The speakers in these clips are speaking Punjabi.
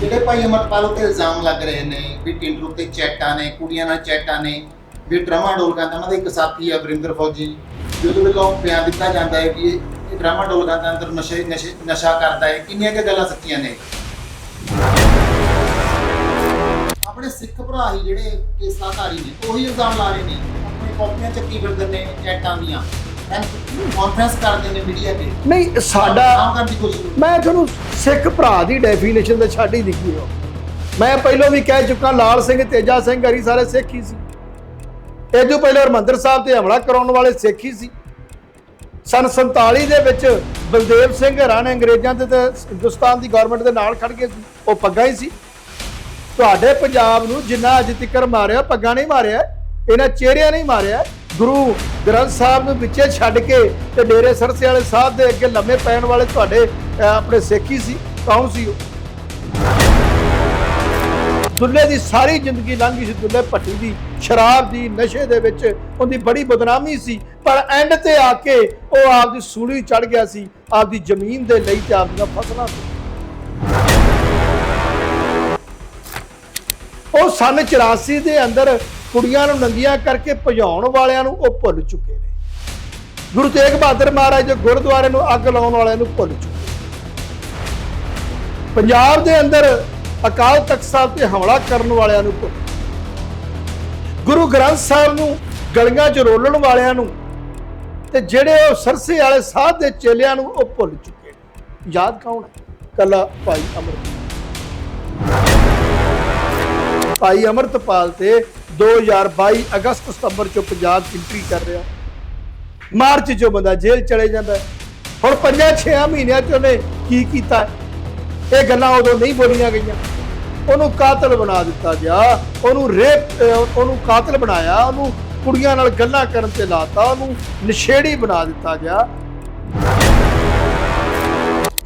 ਜਿਹੜੇ ਭਾਈ ਅਮਰਪਾਲ ਉੱਤੇ ਇਲਜ਼ਾਮ ਲੱਗ ਰਹੇ ਨੇ ਵੀ ਟਿੰਡਰ ਉੱਤੇ ਚੈਟਾਂ ਨੇ, ਕੁੜੀਆਂ ਨਾਲ ਚੈਟਾਂ ਨੇ, ਵੀ ਡੋਲ ਕਰਦਾ ਉਹਨਾਂ ਦਾ ਇੱਕ ਸਾਥੀ ਹੈ ਵਰਿੰਦਰ ਫੌਜੀ ਜਿਹਦੇ ਵੱਲੋਂ ਬਿਆਨ ਦਿੱਤਾ ਜਾਂਦਾ ਹੈ ਕਿ ਇਹ ਡਰਾਮਾ ਡੋਲ ਅੰਦਰ ਨਸ਼ੇ ਨਸ਼ੇ, ਨਸ਼ਾ ਕਰਦਾ ਹੈ। ਕਿੰਨੀਆਂ ਕੁ ਗੱਲਾਂ ਸੱਚੀਆਂ ਨੇ? ਆਪਣੇ ਸਿੱਖ ਭਰਾ ਹੀ ਜਿਹੜੇ ਕੇਸਾਧਾਰੀ ਨੇ, ਉਹੀ ਇਲਜ਼ਾਮ ਲਾ ਰਹੇ ਨੇ, ਆਪਣੇ ਕਾਪੀਆਂ ਚੱਕੀ ਫਿਰਦੇ ਨੇ ਚੈਟਾਂ ਦੀਆਂ। ਕਾਨਫਰੰਸ ਕਰਦੇ ਨੇ ਮੀਡੀਆ ਤੇ। ਨਹੀਂ ਸਾਡਾ ਕੰਮ ਕਰਨ ਦੀ ਕੋਸ਼ਿਸ਼ ਕਰਦੇ ਮੈਂ ਤੁਹਾਨੂੰ ਸਿੱਖ ਭਰਾ ਦੀ ਡੈਫੀਨੇਸ਼ਨ ਤਾਂ ਛੱਡ ਹੀ ਦਿੱਤੀ ਹੋ ਮੈਂ ਪਹਿਲਾਂ ਵੀ ਕਹਿ ਚੁੱਕਾ ਲਾਲ ਸਿੰਘ ਤੇਜਾ ਸਿੰਘ ਹਰੀ ਸਾਰੇ ਸਿੱਖ ਹੀ ਸੀ। ਇਹ ਜੋ ਪਹਿਲਾਂ ਹਰਮੰਦਰ ਸਾਹਿਬ ਤੇ ਹਮਲਾ ਕਰਾਉਣ ਵਾਲੇ ਸਿੱਖ ਹੀ ਸੀ। ਸਨ 47 ਦੇ ਵਿੱਚ ਬਲਦੇਵ ਸਿੰਘ ਨੇ ਅੰਗਰੇਜ਼ਾਂ ਦੇ ਤੇ ਹਿੰਦੁਸਤਾਨ ਦੀ ਗਵਰਨਮੈਂਟ ਦੇ ਨਾਲ ਖੜ ਸੀ। ਉਹ ਪੱਗਾਂ ਹੀ ਸੀ। ਤੁਹਾਡੇ ਪੰਜਾਬ ਨੂੰ ਜਿੰਨਾ ਅੱਜ ਤੱਕਰ ਮਾਰਿਆ ਪੱਗਾਂ ਨਹੀਂ ਮਾਰਿਆ ਇਹਨਾਂ ਚਿਹਰਿਆਂ ਨਹੀਂ ਮਾਰਿਆ ਗੁਰੂ ਗ੍ਰੰਥ ਸਾਹਿਬ ਨੂੰ ਵਿੱਚੇ ਛੱਡ ਕੇ ਤੇ ਡੇਰੇ ਸਰਸੇ ਵਾਲੇ ਸਾਹਿਬ ਦੇ ਅੱਗੇ ਲੰਮੇ ਪੈਣ ਵਾਲੇ ਤੁਹਾਡੇ ਆਪਣੇ ਸੇਖੀ ਸੀ, ਕੌਣ ਸੀ ਉਹ? ਦੁੱਲੇ ਦੀ ਸਾਰੀ ਜ਼ਿੰਦਗੀ ਲੰਘੀ ਸੀ ਦੁੱਲੇ ਭੱਟੀ ਦੀ, ਸ਼ਰਾਬ ਦੀ, ਨਸ਼ੇ ਦੇ ਵਿੱਚ ਉਹਦੀ ਬੜੀ ਬਦਨਾਮੀ ਸੀ, ਪਰ ਐਂਡ ਤੇ ਆ ਕੇ ਉਹ ਆਪਦੀ ਸੂਲੀ ਚੜ ਗਿਆ ਸੀ, ਆਪਦੀ ਜ਼ਮੀਨ ਦੇ ਲਈ ਤੇ ਆਪਦੀਆਂ ਫਸਲਾਂ ਤੇ। ਉਹ ਸਨ 84 ਦੇ ਅੰਦਰ ਕੁੜੀਆਂ ਨੂੰ ਨੰਗੀਆਂ ਕਰਕੇ ਭਜਾਉਣ ਵਾਲਿਆਂ ਨੂੰ ਉਹ ਭੁੱਲ ਚੁੱਕੇ ਨੇ। ਗੁਰੂ ਤੇਗ ਬਹਾਦਰ ਮਹਾਰਾਜ ਦੇ ਗੁਰਦੁਆਰੇ ਨੂੰ ਅੱਗ ਲਾਉਣ ਵਾਲਿਆਂ ਨੂੰ ਭੁੱਲ ਚੁੱਕੇ ਪੰਜਾਬ ਦੇ ਅੰਦਰ ਅਕਾਲ ਤਖਤ ਸਾਹਿਬ ਤੇ ਹਮਲਾ ਕਰਨ ਵਾਲਿਆਂ ਨੂੰ ਭੁੱਲ ਗੁਰੂ ਗ੍ਰੰਥ ਸਾਹਿਬ ਨੂੰ ਗਲੀਆਂ 'ਚ ਰੋਲਣ ਵਾਲਿਆਂ ਨੂੰ ਤੇ ਜਿਹੜੇ ਉਹ ਸਰਸੇ ਵਾਲੇ ਸਾਧ ਦੇ ਚੇਲਿਆਂ ਨੂੰ ਉਹ ਭੁੱਲ ਚੁੱਕੇ ਨੇ। ਯਾਦ ਕੌਣ ਹੈ? ਕੱਲਾ ਭਾਈ ਅਮਰ ਭਾਈ ਅਮਰਤਪਾਲ ਤੇ 2022 ਅਗਸਤ ਸਤੰਬਰ ਚ ਪੰਜਾਬ 'ਚ ਐਂਟਰੀ ਕਰ ਰਿਹਾ। ਮਾਰਚ ਚ ਬੰਦਾ ਜੇਲ੍ਹ ਚਲੇ ਜਾਂਦਾ ਹੁਣ 5-6 ਮਹੀਨਿਆਂ ਚ ਉਹਨੇ ਕੀ ਕੀਤਾ ਇਹ ਗੱਲਾਂ ਉਦੋਂ ਨਹੀਂ ਬੋਲੀਆਂ ਗਈਆਂ। ਉਹਨੂੰ ਕਾਤਲ ਬਣਾ ਦਿੱਤਾ ਗਿਆ। ਉਹਨੂੰ ਰੇਪ ਉਹਨੂੰ ਕਾਤਲ ਬਣਾਇਆ। ਉਹਨੂੰ ਕੁੜੀਆਂ ਨਾਲ ਗੱਲਾਂ ਕਰਨ ਤੇ ਲਾਤਾ। ਉਹਨੂੰ ਨਸ਼ੇੜੀ ਬਣਾ ਦਿੱਤਾ ਗਿਆ।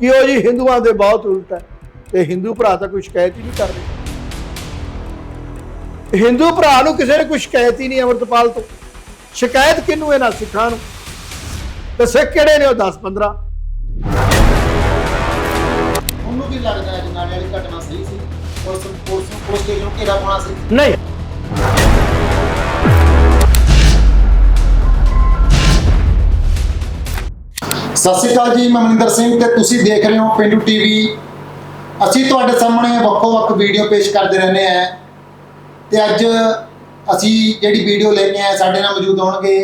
ਕਿ ਉਹ ਜੀ? ਹਿੰਦੂਆਂ ਦੇ ਬਹੁਤ ਉਲਟ ਹੈ। ਤੇ ਹਿੰਦੂ ਭਰਾ ਤਾਂ ਕੋਈ ਸ਼ਿਕਾਇਤ ਹੀ ਨਹੀਂ ਕਰ ਰਹੇ। ਹਿੰਦੂ ਭਰਾ ਨੂੰ ਕਿਸੇ ਨੇ ਕੋਈ ਸ਼ਿਕਾਇਤ ਹੀ ਨਹੀਂ ਅਮਰਤਪਾਲ ਤੋਂ। ਸ਼ਿਕਾਇਤ ਕਿਹਨੂੰ ਇਹਨਾਂ ਸਿੱਖਾਂ ਨੂੰ? ਤੇ ਸਿੱਖ ਕਿਹੜੇ ਨੇ ਉਹ 10 15 ਉਹਨੂੰ ਵੀ ਲੱਗਦਾ ਹੈ ਜਨਾਲੇ ਵਾਲੀ ਘਟਨਾ ਸਹੀ ਸੀ। ਪੁਲਿਸ ਪੁਲਿਸ ਨੂੰ ਪੁਲਿਸ ਸਟੇਸ਼ਨ ਨੂੰ ਘੇਰਾ ਪਾਉਣਾ ਸੀ। ਨਹੀਂ। ਸਤਿ ਸ਼੍ਰੀ ਅਕਾਲ ਜੀ ਮੈਂ ਮਨਿੰਦਰ ਸਿੰਘ ਤੇ ਤੁਸੀਂ ਦੇਖ ਰਹੇ ਹੋ ਪਿੰਡੂ ਟੀਵੀ। ਅਸੀਂ ਤੁਹਾਡੇ ਸਾਹਮਣੇ ਵੱਖੋ-ਵੱਖ ਵੀਡੀਓ ਪੇਸ਼ ਕਰਦੇ ਰਹਿੰਦੇ ਆ ਤੇ ਅੱਜ ਅਸੀਂ ਜਿਹੜੀ ਵੀਡੀਓ ਲੈਣੇ ਆ ਸਾਡੇ ਨਾਲ ਮੌਜੂਦ ਹੋਣਗੇ।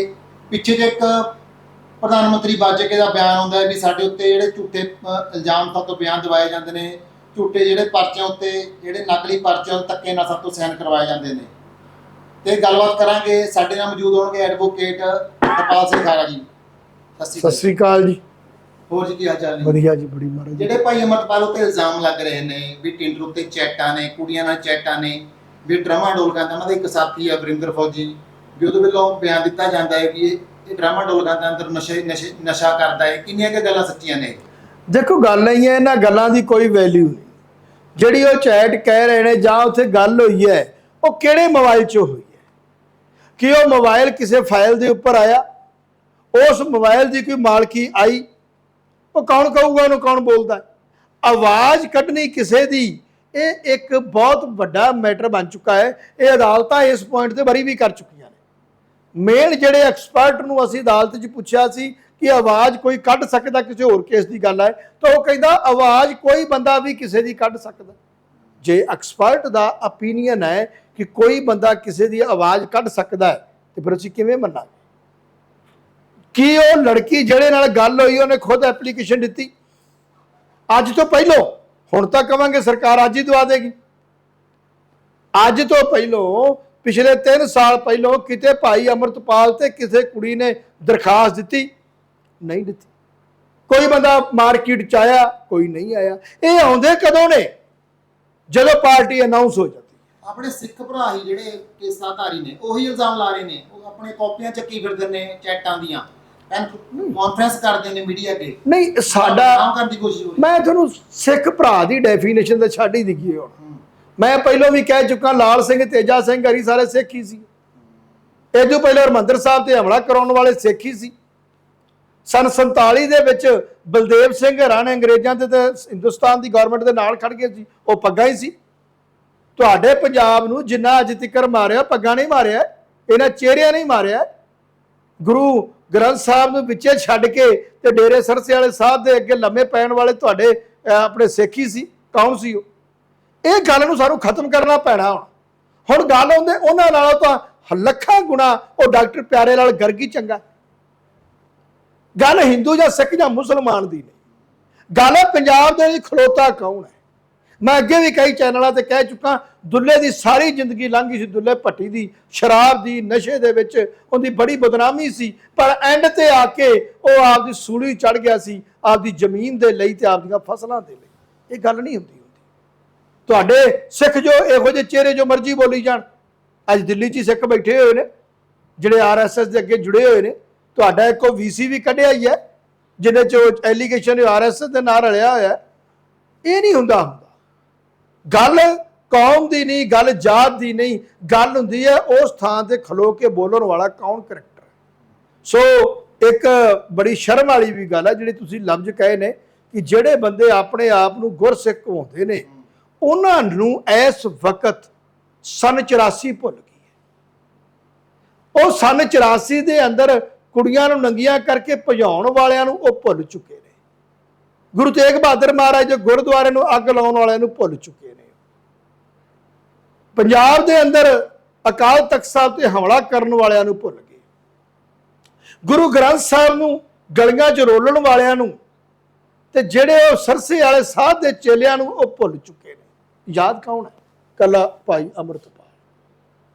ਪਿੱਛੇ ਜੇ ਇੱਕ ਪ੍ਰਧਾਨ ਮੰਤਰੀ ਬਾਜੇਕੇ ਦਾ ਬਿਆਨ ਆਉਂਦਾ ਹੈ ਵੀ ਸਾਡੇ ਉੱਤੇ ਜਿਹੜੇ ਝੂਠੇ ਇਲਜ਼ਾਮ ਤੋਂ ਬਿਆਨ ਦਿਵਾਏ ਜਾਂਦੇ ਨੇ। ਝੂਠੇ ਜਿਹੜੇ ਪਰਚਿਆਂ ਉੱਤੇ ਜਿਹੜੇ ਨਕਲੀ ਪਰਚੇ ਉਹ ਧੱਕੇ ਨਾਲ ਸਾਡੇ ਤੋਂ ਸਾਈਨ ਕਰਵਾਏ ਜਾਂਦੇ ਨੇ। ਤੇ ਗੱਲਬਾਤ ਕਰਾਂਗੇ। ਸਾਡੇ ਨਾਲ ਮੌਜੂਦ ਹੋਣਗੇ ਐਡਵੋਕੇਟ ਹਰਪਾਲ ਸਿੰਘ ਖਾਰਾ ਜੀ। ਸਤਿ ਸ਼੍ਰੀ ਅਕਾਲ। ਜੀ। ਹੋਰ ਜੀ ਕੀ ਹਾਲ ਚਾਲ ਨੇ? ਵਧੀਆ ਜੀ ਬੜੀ ਜੀ। ਜਿਹੜੇ ਭਾਈ ਅਮਰਪਾਲ ਉੱਤੇ ਇਲਜ਼ਾਮ ਲੱਗ ਰਹੇ ਨੇ ਵੀ ਟਿੰਡਰ ਉੱਤੇ ਚੈਟਾਂ ਨੇ ਕੁੜੀਆਂ ਨਾਲ ਚੈਟਾਂ ਨੇ ਵੀ ਡਰਾਮਾ ਡੋਲ ਕਰਦਾ ਉਹਨਾਂ ਦਾ ਇੱਕ ਸਾਥੀ ਹੈ ਵਰਿੰਦਰ ਫੌਜੀ ਵੀ ਉਹਦੇ ਵੱਲੋਂ ਬਿਆਨ ਦਿੱਤਾ ਜਾਂਦਾ ਹੈ ਕਿ ਇਹ ਡਰਾਮਾ ਡੋਲ ਕਰਦਾ ਅੰਦਰ ਨਸ਼ੇ ਨਸ਼ੇ, ਨਸ਼ਾ ਕਰਦਾ ਹੈ। ਕਿੰਨੀਆਂ ਕੁ ਗੱਲਾਂ ਸੱਚੀਆਂ ਨੇ? ਦੇਖੋ, ਗੱਲ ਨਹੀਂ ਹੈ, ਇਹਨਾਂ ਗੱਲਾਂ ਦੀ ਕੋਈ ਵੈਲਿਊ ਨਹੀਂ। ਜਿਹੜੀ ਉਹ ਚੈਟ ਕਹਿ ਰਹੇ ਨੇ, ਜਾਂ ਉੱਥੇ ਗੱਲ ਹੋਈ ਹੈ, ਉਹ ਕਿਹੜੇ ਮੋਬਾਈਲ 'ਚ ਹੋਈ ਹੈ? ਕਿ ਉਹ ਮੋਬਾਈਲ ਕਿਸੇ ਫਾਈਲ ਦੇ ਉੱਪਰ ਆਇਆ? ਉਸ ਮੋਬਾਈਲ ਦੀ ਕੋਈ ਮਾਲਕੀ ਆਈ? ਉਹ ਕੌਣ ਕਹੂਗਾ, ਉਹਨੂੰ ਕੌਣ ਬੋਲਦਾ? ਹੈ? ਆਵਾਜ਼ ਕੱਢਣੀ ਕਿਸੇ ਦੀ ਇਹ ਇੱਕ ਬਹੁਤ ਵੱਡਾ ਮੈਟਰ ਬਣ ਚੁੱਕਾ ਹੈ। ਇਹ ਅਦਾਲਤਾਂ ਇਸ ਪੁਆਇੰਟ ਤੇ ਬਰੀ ਵੀ ਕਰ ਚੁੱਕੀਆਂ ਨੇ। ਮੇਨ ਜਿਹੜੇ ਐਕਸਪਰਟ ਨੂੰ ਅਸੀਂ ਅਦਾਲਤ 'ਚ ਪੁੱਛਿਆ ਸੀ ਕਿ ਆਵਾਜ਼ ਕੋਈ ਕੱਢ ਸਕਦਾ ਕਿਸੇ ਹੋਰ ਕੇਸ ਦੀ ਗੱਲ ਹੈ, ਤਾਂ ਉਹ ਕਹਿੰਦਾ ਆਵਾਜ਼ ਕੋਈ ਬੰਦਾ ਵੀ ਕਿਸੇ ਦੀ ਕੱਢ ਸਕਦਾ। ਜੇ ਐਕਸਪਰਟ ਦਾ opinion ਹੈ ਕਿ ਕੋਈ ਬੰਦਾ ਕਿਸੇ ਦੀ ਆਵਾਜ਼ ਕੱਢ ਸਕਦਾ ਹੈ, ਤੇ ਫਿਰ ਅਸੀਂ ਕਿਵੇਂ ਮੰਨਾਂਗੇ? ਕੀ ਉਹ ਲੜਕੀ ਜਿਹੜੇ ਨਾਲ ਗੱਲ ਹੋਈ, ਉਹਨੇ ਖੁਦ ਐਪਲੀਕੇਸ਼ਨ ਦਿੱਤੀ? ਅੱਜ ਤੋਂ ਪਹਿਲਾਂ ਹੁਣ ਤਾਂ ਕਵਾਂਗੇ ਸਰਕਾਰ ਅੱਜ ਹੀ ਦਵਾ ਦੇਗੀ। ਅੱਜ ਤੋਂ ਪਹਿਲਾਂ, ਪਿਛਲੇ 3 ਸਾਲ ਪਹਿਲਾਂ ਕਿਤੇ ਭਾਈ ਅਮਰਤਪਾਲ ਤੇ ਕਿਸੇ ਕੁੜੀ ਨੇ ਦਰਖਾਸਤ ਦਿੱਤੀ? ਨਹੀਂ ਦਿੱਤੀ। ਕੋਈ ਬੰਦਾ ਮਾਰਕੀਟ ਚ ਆਇਆ, ਕੋਈ ਨਹੀਂ ਆਇਆ। ਇਹ ਆਉਂਦੇ ਕਦੋਂ ਨੇ? ਜਦੋਂ ਪਾਰਟੀ ਅਨਾਉਂਸ ਹੋ ਜਾਂਦੀ। ਆਪਣੇ ਸਿੱਖ ਭਰਾ ਹੀ ਜਿਹੜੇ ਕੇਸਾਧਾਰੀ ਨੇ, ਉਹੀ ਇਲਜ਼ਾਮ ਲਾ ਰਹੇ ਨੇ। ਉਹ ਆਪਣੇ ਕਾਪੀਆਂ ਚੱਕੀ ਫਿਰਦੇ ਨੇ ਚੈਟਾਂ ਦੀਆਂ। ਕਾਨਫਰੰਸ ਕਰਦੇ ਨੇ ਮੀਡੀਆ ਤੇ ਨਹੀਂ ਸਾਡਾ ਕੰਮ ਕਰਨ ਦੀ ਕੋਸ਼ਿਸ਼ ਹੋ ਰਹੀ ਮੈਂ ਤੁਹਾਨੂੰ ਸਿੱਖ ਭਰਾ ਦੀ ਡੈਫੀਨੇਸ਼ਨ ਤਾਂ ਛੱਡ ਹੀ ਹੁਣ। ਮੈਂ ਪਹਿਲਾਂ ਵੀ ਕਹਿ ਚੁੱਕਾ ਲਾਲ ਸਿੰਘ ਤੇਜਾ ਸਿੰਘ ਹਰੀ ਸਾਰੇ ਸਿੱਖ ਹੀ ਸੀ। ਇਹ ਜੋ ਪਹਿਲਾਂ ਹਰਮੰਦਰ ਸਾਹਿਬ ਤੇ ਹਮਲਾ ਕਰਾਉਣ ਵਾਲੇ ਸਿੱਖ ਹੀ ਸੀ। ਸਨ 47 ਦੇ ਵਿੱਚ ਬਲਦੇਵ ਸਿੰਘ ਨੇ ਅੰਗਰੇਜ਼ਾਂ ਦੇ ਤੇ ਹਿੰਦੁਸਤਾਨ ਦੀ ਗਵਰਨਮੈਂਟ ਦੇ ਨਾਲ ਖੜ ਗਏ ਸੀ। ਉਹ ਪੱਗਾਂ ਹੀ ਸੀ। ਤੁਹਾਡੇ ਪੰਜਾਬ ਨੂੰ ਜਿੰਨਾ ਅੱਜ ਤੱਕ ਮਾਰਿਆ ਪੱਗਾਂ ਨਹੀਂ ਮਾਰਿਆ ਇਹਨਾਂ ਚਿਹਰਿਆਂ ਨਹੀਂ ਮਾਰਿਆ। ਗੁਰੂ ਗ੍ਰੰਥ ਸਾਹਿਬ ਨੂੰ ਵਿੱਚੇ ਛੱਡ ਕੇ ਤੇ ਡੇਰੇ ਸਰਸੇ ਵਾਲੇ ਸਾਹਿਬ ਦੇ ਅੱਗੇ ਲੰਮੇ ਪੈਣ ਵਾਲੇ ਤੁਹਾਡੇ ਆਪਣੇ ਸਿੱਖੀ ਸੀ, ਕੌਣ ਸੀ ਉਹ? ਇਹ ਗੱਲ ਨੂੰ ਸਾਨੂੰ ਖਤਮ ਕਰਨਾ ਪੈਣਾ ਹੁਣ। ਹੁਣ ਗੱਲ ਹੁੰਦੇ, ਉਹਨਾਂ ਨਾਲੋਂ ਤਾਂ ਲੱਖਾਂ ਗੁਣਾ ਉਹ ਡਾਕਟਰ ਪਿਆਰੇ ਨਾਲ ਗਰਗੀ ਚੰਗਾ। ਗੱਲ ਹਿੰਦੂ ਜਾਂ ਸਿੱਖ ਜਾਂ ਮੁਸਲਮਾਨ ਦੀ ਨਹੀਂ। ਗੱਲ ਪੰਜਾਬ ਦੇ ਵਿੱਚ ਖਲੋਤਾ ਕੌਣ ਹੈ? ਮੈਂ ਅੱਗੇ ਵੀ ਕਈ ਚੈਨਲਾਂ ਤੇ ਕਹਿ ਚੁੱਕਾ, ਦੁੱਲੇ ਦੀ ਸਾਰੀ ਜ਼ਿੰਦਗੀ ਲੰਘੀ ਸੀ, ਦੁੱਲੇ ਭੱਟੀ ਦੀ, ਸ਼ਰਾਬ ਦੀ, ਨਸ਼ੇ ਦੇ ਵਿੱਚ ਉਹਦੀ ਬੜੀ ਬਦਨਾਮੀ ਸੀ, ਪਰ ਐਂਡ ਤੇ ਆ ਕੇ ਉਹ ਆਪਦੀ ਸੂਲੀ ਚੜ ਗਿਆ ਸੀ, ਆਪਦੀ ਜ਼ਮੀਨ ਦੇ ਲਈ ਤੇ ਆਪਦੀਆਂ ਫਸਲਾਂ ਦੇ ਲਈ। ਇਹ ਗੱਲ ਨਹੀਂ ਹੁੰਦੀ ਹੁੰਦੀ। ਤੁਹਾਡੇ ਸਿੱਖ ਜੋ, ਇਹੋ ਜਿਹੇ ਚਿਹਰੇ ਜੋ ਮਰਜ਼ੀ ਬੋਲੀ ਜਾਣ। ਅੱਜ ਦਿੱਲੀ 'ਚ ਹੀ ਸਿੱਖ ਬੈਠੇ ਹੋਏ ਨੇ, ਜਿਹੜੇ ਆਰਐਸਐਸ ਦੇ ਅੱਗੇ ਜੁੜੇ ਹੋਏ ਨੇ, ਤੁਹਾਡਾ ਇੱਕੋ ਵੀਸੀ ਵੀ ਕੱਢਿਆ ਹੀ ਹੈ, ਜਿਹਦੇ 'ਚ ਐਲੀਗੇਸ਼ਨ ਆਰਐਸਐਸ ਦੇ ਨਾਲ ਰਲਿਆ ਹੋਇਆ ਇਹ ਨਹੀਂ ਹੁੰਦਾ ਹੁੰਦਾ। ਗੱਲ ਕੌਮ ਦੀ ਨਹੀਂ, ਗੱਲ ਜਾਤ ਦੀ ਨਹੀਂ, ਗੱਲ ਹੁੰਦੀ ਹੈ ਉਸ ਥਾਂ ਤੇ ਖਲੋ ਕੇ ਬੋਲਣ ਵਾਲਾ ਕੌਣ ਕਰੈਕਟਰ ਸੋ ਇੱਕ ਬੜੀ ਸ਼ਰਮ ਵਾਲੀ ਵੀ ਗੱਲ ਹੈ ਜਿਹੜੀ ਤੁਸੀਂ ਲਫ਼ਜ਼ ਕਹੇ ਨੇ ਕਿ ਜਿਹੜੇ ਬੰਦੇ ਆਪਣੇ ਆਪ ਨੂੰ ਗੁਰਸਿੱਖ ਕਹਾਉਂਦੇ ਨੇ, ਉਹਨਾਂ ਨੂੰ ਇਸ ਵਕਤ ਸਨ 84 ਭੁੱਲ ਗਈ ਹੈ। ਉਹ ਸਨ 84 ਦੇ ਅੰਦਰ ਕੁੜੀਆਂ ਨੂੰ ਨੰਗੀਆਂ ਕਰਕੇ ਭਜਾਉਣ ਵਾਲਿਆਂ ਨੂੰ ਉਹ ਭੁੱਲ ਚੁੱਕੇ ਨੇ। ਗੁਰੂ ਤੇਗ ਬਹਾਦਰ ਮਹਾਰਾਜ ਦੇ ਗੁਰਦੁਆਰੇ ਨੂੰ ਅੱਗ ਲਾਉਣ ਵਾਲਿਆਂ ਨੂੰ ਭੁੱਲ ਚੁੱਕੇ ਨੇ। ਪੰਜਾਬ ਦੇ ਅੰਦਰ ਅਕਾਲ ਤਖਤ ਸਾਹਿਬ ਤੇ ਹਮਲਾ ਕਰਨ ਵਾਲਿਆਂ ਨੂੰ ਭੁੱਲ ਗਏ। ਗੁਰੂ ਗ੍ਰੰਥ ਸਾਹਿਬ ਨੂੰ ਗਲੀਆਂ 'ਚ ਰੋਲਣ ਵਾਲਿਆਂ ਨੂੰ ਤੇ ਜਿਹੜੇ ਉਹ ਸਰਸੇ ਵਾਲੇ ਸਾਧ ਦੇ ਚੇਲਿਆਂ ਨੂੰ ਉਹ ਭੁੱਲ ਚੁੱਕੇ ਨੇ। ਯਾਦ ਕੌਣ ਹੈ? ਕੱਲਾ ਭਾਈ ਅਮਰਤਪਾਲ।